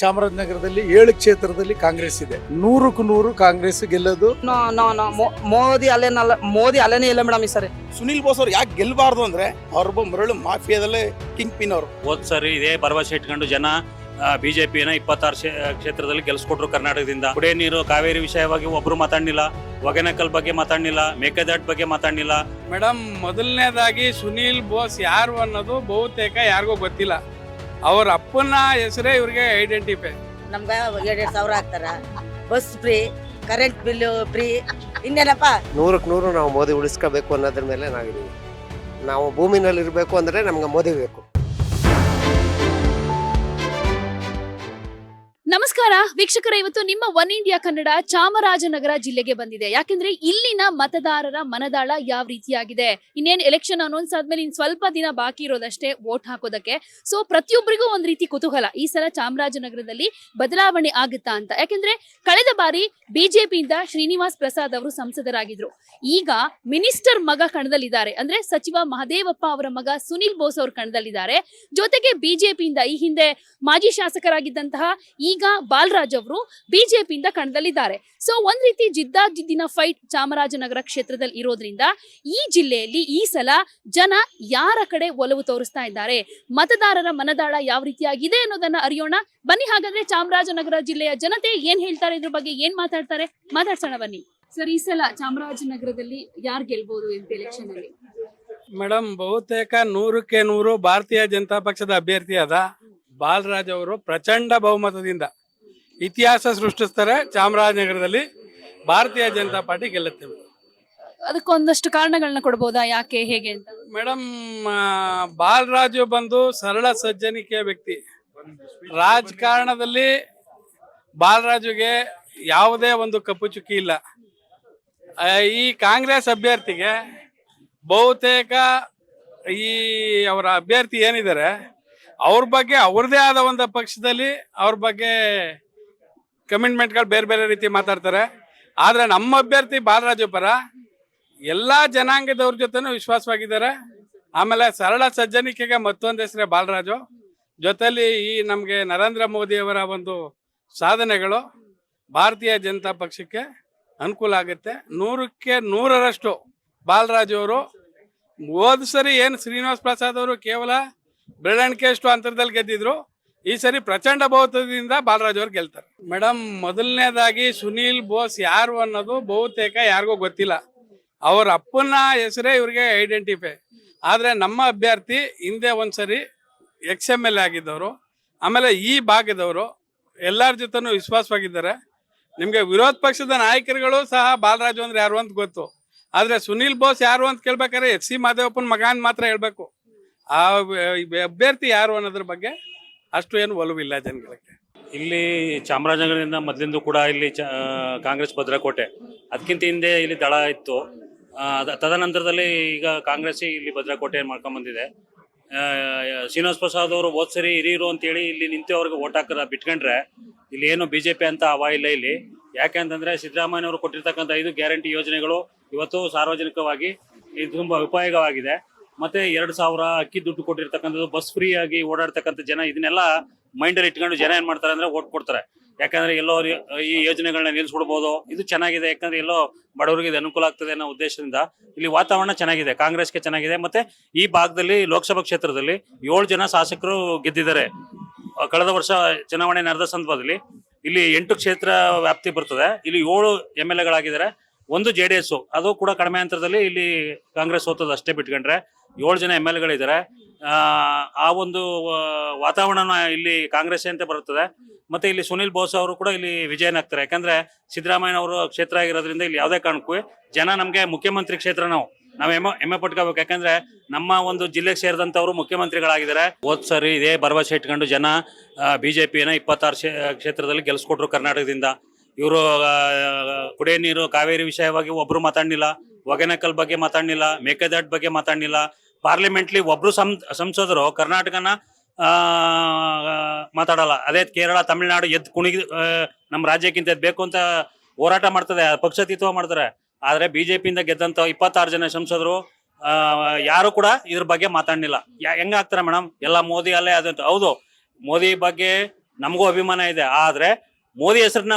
ಚಾಮರಾಜನಗರದಲ್ಲಿ ಏಳು ಕ್ಷೇತ್ರದಲ್ಲಿ ಕಾಂಗ್ರೆಸ್ ಇದೆ. ನೂರಕ್ಕೂ ನೂರು ಕಾಂಗ್ರೆಸ್ ಗೆಲ್ಲೋದು. ನೋ ನೋ ನೋ ಮೋ- ಮೋದಿ ಅಲ್ಲೇನಲ್ಲ ಮೋದಿ ಅಲೆನೇ ಇಲ್ಲ ಮೇಡಮ್ ಈ ಸರಿ. ಸುನಿಲ್ ಬೋಸ್ ಅವ್ರು ಯಾಕೆ ಗೆಲ್ಲಬಾರ್ದು ಅಂದ್ರೆ ಅವ್ರೊಬ್ಬ ಮರಳು ಮಾಫಿಯಾದಲ್ಲೇ ಕಿಂಗ್ ಪಿನ್ ಅವರು. ಹೋದ್ ಸರಿ ಇದೇ ಭರವಸೆ ಇಟ್ಕೊಂಡು ಜನ ಬಿಜೆಪಿನ ಇಪ್ಪತ್ತಾರು ಕ್ಷೇತ್ರದಲ್ಲಿ ಗೆಲ್ಸ್ಕೊಟ್ರು ಕರ್ನಾಟಕದಿಂದ. ಕುಡಿಯ ನೀರು ಕಾವೇರಿ ವಿಷಯವಾಗಿ ಒಬ್ರು ಮಾತಾಡಲಿಲ್ಲ ಒಗೆನಕಲ್ ಬಗ್ಗೆ ಮಾತಾಡಲಿಲ್ಲ ಮೇಕೆದಾಟ್ ಬಗ್ಗೆ ಮಾತಾಡಲಿಲ್ಲ. ಮೇಡಮ್ ಮೊದಲನೇದಾಗಿ ಸುನೀಲ್ ಬೋಸ್ ಯಾರು ಅನ್ನೋದು ಬಹುತೇಕ ಯಾರಿಗೂ ಗೊತ್ತಿಲ್ಲ. ಅವ್ರ ಅಪ್ಪನ ಹೆಸರೇ ಇವ್ರಿಗೆ ಐಡೆಂಟಿಫೈ ನಮ್ಗೆ ಎರಡೆರಡು ಸಾವಿರ ಹಾಕ್ತಾರ bus free current bill free ಇನ್ನೇನಪ್ಪ? ನೂರಕ್ಕೆ ನೂರು ನಾವು ಮೋದಿ ಉಳಿಸ್ಕೋಬೇಕು ಅನ್ನೋದ್ರ ಮೇಲೆ ನಾವಿದ್ದೀವಿ ನಾವು ಭೂಮಿನಲ್ಲಿ ಇರಬೇಕು ಅಂದರೆ ನಮ್ಗೆ ಮೋದಿ ಬೇಕು. ನಮಸ್ಕಾರ. ವೀಕ್ಷಕರ, ಇವತ್ತು ನಿಮ್ಮ ಒನ್ ಇಂಡಿಯಾ ಕನ್ನಡ ಚಾಮರಾಜನಗರ ಜಿಲ್ಲೆಗೆ ಬಂದಿದೆ. ಯಾಕೆಂದ್ರೆ ಇಲ್ಲಿನ ಮತದಾರರ ಮನದಾಳ ಯಾವ ರೀತಿಯಾಗಿದೆ? ಇನ್ನೇನ್ ಎಲೆಕ್ಷನ್ ಅನೌನ್ಸ್ ಆದ್ಮೇಲೆ ಇನ್ ಸ್ವಲ್ಪ ದಿನ ಬಾಕಿ ಇರೋದಷ್ಟೇ ವೋಟ್ ಹಾಕೋದಕ್ಕೆ. ಸೊ ಪ್ರತಿಯೊಬ್ಬರಿಗೂ ಒಂದ್ ರೀತಿ ಕುತೂಹಲ. ಈ ಸಲ ಚಾಮರಾಜನಗರದಲ್ಲಿ ಬದಲಾವಣೆ ಆಗುತ್ತಾ ಅಂತ. ಯಾಕೆಂದ್ರೆ ಕಳೆದ ಬಾರಿ ಬಿಜೆಪಿಯಿಂದ ಶ್ರೀನಿವಾಸ್ ಪ್ರಸಾದ್ ಅವರು ಸಂಸದರಾಗಿದ್ರು. ಈಗ ಮಿನಿಸ್ಟರ್ ಮಗ ಕಣದಲ್ಲಿದ್ದಾರೆ. ಅಂದ್ರೆ ಸಚಿವ ಮಹದೇವಪ್ಪ ಅವರ ಮಗ ಸುನಿಲ್ ಬೋಸ್ ಅವರು ಕಣದಲ್ಲಿದ್ದಾರೆ. ಜೊತೆಗೆ ಬಿಜೆಪಿಯಿಂದ ಈ ಹಿಂದೆ ಮಾಜಿ ಶಾಸಕರಾಗಿದ್ದಂತಹ ಈಗ ಬಾಲರಾಜ್ ಅವರು ಬಿಜೆಪಿಯಿಂದ ಕಣದಲ್ಲಿದ್ದಾರೆ. ಸೊ ಒಂದ್ ರೀತಿ ಜಿದ್ದಾಜಿದ್ದಿನ ಫೈಟ್ ಚಾಮರಾಜನಗರ ಕ್ಷೇತ್ರದಲ್ಲಿ ಇರೋದ್ರಿಂದ ಈ ಜಿಲ್ಲೆಯಲ್ಲಿ ಈ ಸಲ ಜನ ಯಾರ ಕಡೆ ಒಲವು ತೋರಿಸ್ತಾ ಇದ್ದಾರೆ? ಮತದಾರರ ಮನದಾಳ ಯಾವ ರೀತಿಯಾಗಿದೆ ಅನ್ನೋದನ್ನ ಅರಿಯೋಣ. ಬನ್ನಿ ಹಾಗಾದ್ರೆ ಚಾಮರಾಜನಗರ ಜಿಲ್ಲೆಯ ಜನತೆ ಏನ್ ಹೇಳ್ತಾರೆ? ಇದ್ರ ಬಗ್ಗೆ ಏನ್ ಮಾತಾಡ್ತಾರೆ? ಮಾತಾಡ್ಸೋಣ ಬನ್ನಿ. ಸರ್ ಈ ಸಲ ಚಾಮರಾಜನಗರದಲ್ಲಿ ಯಾರು ಗೆಲ್ಬಹುದು ಎಲೆಕ್ಷನ್ ಅಲ್ಲಿ? ಮೇಡಮ್ ಬಹುತೇಕ ನೂರಕ್ಕೆ ನೂರು ಭಾರತೀಯ ಜನತಾ ಪಕ್ಷದ ಅಭ್ಯರ್ಥಿಯಾದ ಬಾಲರಾಜ್ ಅವರು ಪ್ರಚಂಡ ಬಹುಮತದಿಂದ ಇತಿಹಾಸ ಸೃಷ್ಟಿಸ್ತಾರೆ ಚಾಮರಾಜನಗರದಲ್ಲಿ ಭಾರತೀಯ ಜನತಾ ಪಾರ್ಟಿ ಗೆಲ್ಲುತ್ತೆ. ಅದಕ್ಕೊಂದಷ್ಟು ಕಾರಣಗಳನ್ನ ಕೊಡ್ಬೋದಾ ಯಾಕೆ ಹೇಗೆ ಅಂತ? ಮೇಡಮ್ ಬಾಲರಾಜು ಬಂದು ಸರಳ ಸಜ್ಜನಿಕೆಯ ವ್ಯಕ್ತಿ. ರಾಜಕಾರಣದಲ್ಲಿ ಬಾಲರಾಜುಗೆ ಯಾವುದೇ ಒಂದು ಕಪ್ಪು ಚುಕ್ಕಿ ಇಲ್ಲ. ಈ ಕಾಂಗ್ರೆಸ್ ಅಭ್ಯರ್ಥಿಗೆ ಬಹುತೇಕ ಈ ಅವರ ಅಭ್ಯರ್ಥಿ ಏನಿದ್ದಾರೆ ಅವ್ರ ಬಗ್ಗೆ ಅವ್ರದೇ ಆದ ಒಂದು ಪಕ್ಷದಲ್ಲಿ ಅವ್ರ ಬಗ್ಗೆ ಕಮಿಟ್ಮೆಂಟ್ಗಳು ಬೇರೆ ಬೇರೆ ರೀತಿ ಮಾತಾಡ್ತಾರೆ. ಆದರೆ ನಮ್ಮ ಅಭ್ಯರ್ಥಿ ಬಾಲರಾಜು ಪರ ಎಲ್ಲ ಜನಾಂಗದವ್ರ ಜೊತೆನೂ ವಿಶ್ವಾಸವಾಗಿದ್ದಾರೆ. ಆಮೇಲೆ ಸರಳ ಸಜ್ಜನಿಕೆಗೆ ಮತ್ತೊಂದು ಹೆಸರೇ ಬಾಲರಾಜು. ಜೊತೆಯಲ್ಲಿ ಈ ನಮಗೆ ನರೇಂದ್ರ ಮೋದಿಯವರ ಒಂದು ಸಾಧನೆಗಳು ಭಾರತೀಯ ಜನತಾ ಪಕ್ಷಕ್ಕೆ ಅನುಕೂಲ ಆಗುತ್ತೆ. ನೂರಕ್ಕೆ ನೂರರಷ್ಟು ಬಾಲರಾಜು ಅವರು ಹೋದ ಸರಿ ಏನು ಶ್ರೀನಿವಾಸ್ ಪ್ರಸಾದ್ ಅವರು ಕೇವಲ ಬೆರಳಿಕೆಯಷ್ಟು ಅಂತರದಲ್ಲಿ ಗೆದ್ದಿದ್ರು. ಈ ಸರಿ ಪ್ರಚಂಡ ಬಹುತದಿಂದ ಬಾಲರಾಜ್ ಅವ್ರು ಗೆಲ್ತಾರೆ. ಮೇಡಮ್ ಮೊದಲನೇದಾಗಿ ಸುನೀಲ್ ಬೋಸ್ ಯಾರು ಅನ್ನೋದು ಬಹುತೇಕ ಯಾರಿಗೂ ಗೊತ್ತಿಲ್ಲ. ಅವ್ರ ಅಪ್ಪನ ಹೆಸರೇ ಇವ್ರಿಗೆ ಐಡೆಂಟಿಫೈ. ಆದರೆ ನಮ್ಮ ಅಭ್ಯರ್ಥಿ ಹಿಂದೆ ಒಂದ್ಸರಿ ಎಕ್ಸ್ ಎಂ ಎಲ್ ಆಗಿದ್ದವರು, ಆಮೇಲೆ ಈ ಭಾಗದವರು, ಎಲ್ಲರ ಜೊತೆನೂ ವಿಶ್ವಾಸವಾಗಿದ್ದಾರೆ. ನಿಮಗೆ ವಿರೋಧ ಪಕ್ಷದ ನಾಯಕರುಗಳು ಸಹ ಬಾಲರಾಜು ಅಂದ್ರೆ ಯಾರು ಅಂತ ಗೊತ್ತು. ಆದರೆ ಸುನೀಲ್ ಬೋಸ್ ಯಾರು ಅಂತ ಕೇಳ್ಬೇಕಾದ್ರೆ ಎಚ್ ಸಿ ಮಾದೇವಪ್ಪನ ಅಂತ ಮಾತ್ರ ಹೇಳ್ಬೇಕು. ಆ ಅಭ್ಯರ್ಥಿ ಯಾರು ಅನ್ನೋದ್ರ ಬಗ್ಗೆ ಅಷ್ಟು ಏನು ಒಲವಿಲ್ಲ ಜನಗಳಿಗೆ. ಇಲ್ಲಿ ಚಾಮರಾಜನಗರದಿಂದ ಮೊದಲಿಂದ ಕೂಡ ಇಲ್ಲಿ ಕಾಂಗ್ರೆಸ್ ಭದ್ರಕೋಟೆ. ಅದಕ್ಕಿಂತ ಹಿಂದೆ ಇಲ್ಲಿ ದಳ ಇತ್ತು. ತದನಂತರದಲ್ಲಿ ಈಗ ಕಾಂಗ್ರೆಸ್ ಇಲ್ಲಿ ಭದ್ರಕೋಟೆ ಮಾಡ್ಕೊಂಡ್ ಶ್ರೀನಿವಾಸ ಪ್ರಸಾದ್ ಅವರು ಹೋದ್ ಸರಿ ಹಿರಿಯರು ಅಂತೇಳಿ ಇಲ್ಲಿ ನಿಂತು ಅವ್ರಿಗೆ ಓಟ್ ಹಾಕದ ಬಿಟ್ಕೊಂಡ್ರೆ ಇಲ್ಲಿ ಏನು ಬಿಜೆಪಿ ಅಂತ ಹವಾ ಇಲ್ಲ ಇಲ್ಲಿ. ಯಾಕೆ ಅಂತಂದ್ರೆ ಸಿದ್ದರಾಮಯ್ಯ ಅವರು ಕೊಟ್ಟಿರ್ತಕ್ಕಂಥ ಐದು ಗ್ಯಾರಂಟಿ ಯೋಜನೆಗಳು ಇವತ್ತು ಸಾರ್ವಜನಿಕವಾಗಿ ಇದು ತುಂಬಾ ಉಪಯೋಗವಾಗಿದೆ. ಮತ್ತೆ ಎರಡು ಸಾವಿರ ಅಕ್ಕಿ ದುಡ್ಡು ಕೊಟ್ಟಿರ್ತಕ್ಕಂಥದ್ದು ಬಸ್ ಫ್ರೀ ಆಗಿ ಓಡಾಡ್ತಕ್ಕಂಥ ಜನ, ಇದನ್ನೆಲ್ಲ ಮೈಂಡಲ್ಲಿ ಇಟ್ಕೊಂಡು ಜನ ಏನ್ ಮಾಡ್ತಾರೆ ಅಂದ್ರೆ ಓಟ್ ಕೊಡ್ತಾರೆ. ಯಾಕಂದ್ರೆ ಎಲ್ಲೋ ಈ ಯೋಜನೆಗಳನ್ನ ನಿಲ್ಸ್ಬಿಡ್ಬೋದು. ಇದು ಚೆನ್ನಾಗಿದೆ, ಯಾಕಂದ್ರೆ ಎಲ್ಲೋ ಬಡವರಿಗೆ ಇದು ಅನುಕೂಲ ಆಗ್ತದೆ ಅನ್ನೋ ಉದ್ದೇಶದಿಂದ ಇಲ್ಲಿ ವಾತಾವರಣ ಚೆನ್ನಾಗಿದೆ, ಕಾಂಗ್ರೆಸ್ಗೆ ಚೆನ್ನಾಗಿದೆ. ಮತ್ತೆ ಈ ಭಾಗದಲ್ಲಿ ಲೋಕಸಭಾ ಕ್ಷೇತ್ರದಲ್ಲಿ ಏಳು ಜನ ಶಾಸಕರು ಗೆದ್ದಿದ್ದಾರೆ. ಕಳೆದ ವರ್ಷ ಚುನಾವಣೆ ನಡೆದ ಸಂದರ್ಭದಲ್ಲಿ ಇಲ್ಲಿ ಎಂಟು ಕ್ಷೇತ್ರ ವ್ಯಾಪ್ತಿ ಬರ್ತದೆ. ಇಲ್ಲಿ ಏಳು ಎಂ ಎಲ್ ಎಗಳಾಗಿದ್ದಾರೆ ಒಂದು ಜೆ ಡಿ ಅದು ಕೂಡ ಕಡಿಮೆ ಅಂತರದಲ್ಲಿ ಇಲ್ಲಿ ಕಾಂಗ್ರೆಸ್ ಸೋತದ ಅಷ್ಟೇ ಬಿಟ್ಕೊಂಡ್ರೆ ಏಳು ಜನ ಎಂ ಎಲ್ ಎಗಳಿದ್ದಾರೆ. ಆ ಒಂದು ವಾತಾವರಣ ಇಲ್ಲಿ ಕಾಂಗ್ರೆಸ್ ಅಂತ ಬರುತ್ತದೆ. ಮತ್ತೆ ಇಲ್ಲಿ ಸುನಿಲ್ ಬೋಸ್ ಅವರು ಕೂಡ ಇಲ್ಲಿ ವಿಜಯನಾಗ್ತಾರೆ ಯಾಕಂದ್ರೆ ಸಿದ್ದರಾಮಯ್ಯ ಅವರು ಕ್ಷೇತ್ರ ಆಗಿರೋದ್ರಿಂದ ಇಲ್ಲಿ ಯಾವುದೇ ಕಾರಣಕ್ಕೂ ಜನ ನಮಗೆ ಮುಖ್ಯಮಂತ್ರಿ ಕ್ಷೇತ್ರ ನಾವು. ನಾವು ಹೆಮ್ಮೆ ಹೆಮ್ಮೆ ಪಟ್ಕೋಬೇಕು. ಯಾಕಂದ್ರೆ ನಮ್ಮ ಒಂದು ಜಿಲ್ಲೆಗೆ ಸೇರಿದಂತವರು ಮುಖ್ಯಮಂತ್ರಿಗಳಾಗಿದ್ದಾರೆ. ಹೋದ್ ಸರಿ ಇದೇ ಭರವಸೆ ಇಟ್ಕೊಂಡು ಜನ ಬಿಜೆಪಿನ ಇಪ್ಪತ್ತಾರು ಕ್ಷೇತ್ರದಲ್ಲಿ ಗೆಲ್ಸ್ಕೊಟ್ರು ಕರ್ನಾಟಕದಿಂದ. ಇವರು ಕುಡಿಯ ನೀರು, ಕಾವೇರಿ ವಿಷಯವಾಗಿ ಒಬ್ರು ಮಾತಾಡ್ಲಿಲ್ಲ ಒಗೆನಕಲ್ ಬಗ್ಗೆ ಮಾತಾಡ್ಲಿಲ್ಲ, ಮೇಕೆದಾಟ್ ಬಗ್ಗೆ ಮಾತಾಡ್ನಿಲ್ಲ ಪಾರ್ಲಿಮೆಂಟ್ಲಿ ಒಬ್ರು ಸಂಸದರು ಕರ್ನಾಟಕನ ಮಾತಾಡಲ್ಲ. ಅದೇ ಕೇರಳ, ತಮಿಳುನಾಡು ಎದ್ದು ಕುಣಿಗಿ ನಮ್ಮ ರಾಜ್ಯಕ್ಕಿಂತ ಬೇಕು ಅಂತ ಹೋರಾಟ ಮಾಡ್ತದೆ ಪಕ್ಷಾತೀತವ ಮಾಡ್ತಾರೆ. ಆದ್ರೆ ಬಿಜೆಪಿಯಿಂದ ಗೆದ್ದಂತ ಇಪ್ಪತ್ತಾರು ಜನ ಸಂಸದರು ಯಾರು ಕೂಡ ಇದ್ರ ಬಗ್ಗೆ ಮಾತಾಡ್ಲಿಲ್ಲ. ಹೆಂಗ ಹೆಂಗಾಗ್ತಾರೆ ಮೇಡಮ್ ಎಲ್ಲ ಮೋದಿ ಅಲ್ಲೇ ಅದಂತ ಹೌದು, ಮೋದಿ ಬಗ್ಗೆ ನಮಗೂ ಅಭಿಮಾನ ಇದೆ. ಆದ್ರೆ ಮೋದಿ ಹೆಸರನ್ನ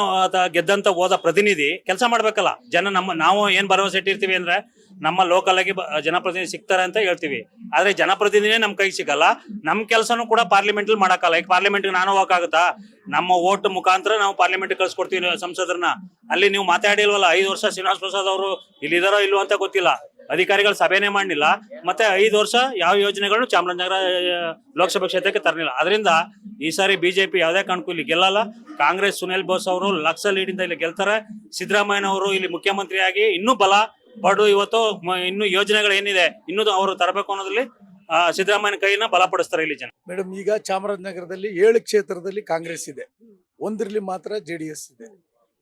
ಗೆದ್ದಂತ ಹೋದ ಪ್ರತಿನಿಧಿ ಕೆಲಸ ಮಾಡ್ಬೇಕಲ್ಲ. ಜನ ನಮ್ಮ, ನಾವು ಏನ್ ಭರವಸೆ ಇಟ್ಟಿರ್ತೀವಿ ಅಂದ್ರೆ ನಮ್ಮ ಲೋಕಲ್ ಆಗಿ ಜನಪ್ರತಿನಿಧಿ ಸಿಗ್ತಾರೆ ಅಂತ ಹೇಳ್ತೀವಿ. ಆದ್ರೆ ಜನಪ್ರತಿನಿಧಿನೇ ನಮ್ ಕೈ ಸಿಗಲ್ಲ. ನಮ್ ಕೆಲಸನೂ ಕೂಡ ಪಾರ್ಲಿಮೆಂಟ್ ಅಲ್ಲಿ ಮಾಡಕ್ಕಲ್ಲ. ಈಗ ಪಾರ್ಲಿಮೆಂಟ್ ನಾನು ಹೋಗಕ್ಕಾಗುತ್ತಾ ನಮ್ಮ ಓಟ್ ಮುಖಾಂತರ ನಾವು ಪಾರ್ಲಿಮೆಂಟ್ ಕಳ್ಸಿಕೊಡ್ತೀವಿ ಸಂಸದರನ್ನ. ಅಲ್ಲಿ ನೀವು ಮಾತಾಡಿಲ್ವಲ್ಲ, ಐದು ವರ್ಷ ಶ್ರೀನಿವಾಸ ಪ್ರಸಾದ್ ಅವರು ಇಲ್ಲಿದಾರೋ ಇಲ್ವೋ ಅಂತ ಗೊತ್ತಿಲ್ಲ. ಅಧಿಕಾರಿಗಳು ಸಭೆನೇ ಮಾಡಲಿಲ್ಲ. ಮತ್ತೆ ಐದು ವರ್ಷ ಯಾವ ಯೋಜನೆಗಳನ್ನು ಚಾಮರಾಜನಗರ ಲೋಕಸಭಾ ಕ್ಷೇತ್ರಕ್ಕೆ ತರಲಿಲ್ಲ. ಅದರಿಂದ ಈ ಸಾರಿ ಬಿಜೆಪಿ ಯಾವುದೇ ಕಾರಣಕ್ಕೂ ಇಲ್ಲಿ ಗೆಲ್ಲಲ್ಲ. ಕಾಂಗ್ರೆಸ್ ಸುನಿಲ್ ಬೋಸ್ ಅವರು ಲಕ್ಷ ಲೀಡಿಂದ ಇಲ್ಲಿ ಗೆಲ್ತಾರೆ. ಸಿದ್ದರಾಮಯ್ಯ ಅವರು ಇಲ್ಲಿ ಮುಖ್ಯಮಂತ್ರಿಯಾಗಿ ಇನ್ನೂ ಬಲ ಪಡು ಇವತ್ತು ಇನ್ನು ಯೋಜನೆಗಳು ಏನಿದೆ ಇನ್ನೂ ಅವರು ತರಬೇಕು ಅನ್ನೋದ್ರಲ್ಲಿ ಸಿದ್ದರಾಮಯ್ಯನ ಕೈನ ಬಲಪಡಿಸ್ತಾರೆ ಇಲ್ಲಿ ಜನ. ಮೇಡಮ್, ಈಗ ಚಾಮರಾಜನಗರದಲ್ಲಿ ಏಳು ಕ್ಷೇತ್ರದಲ್ಲಿ ಕಾಂಗ್ರೆಸ್ ಇದೆ. ಒಂದರಲ್ಲಿ ಮಾತ್ರ ಜೆ ಇದೆ.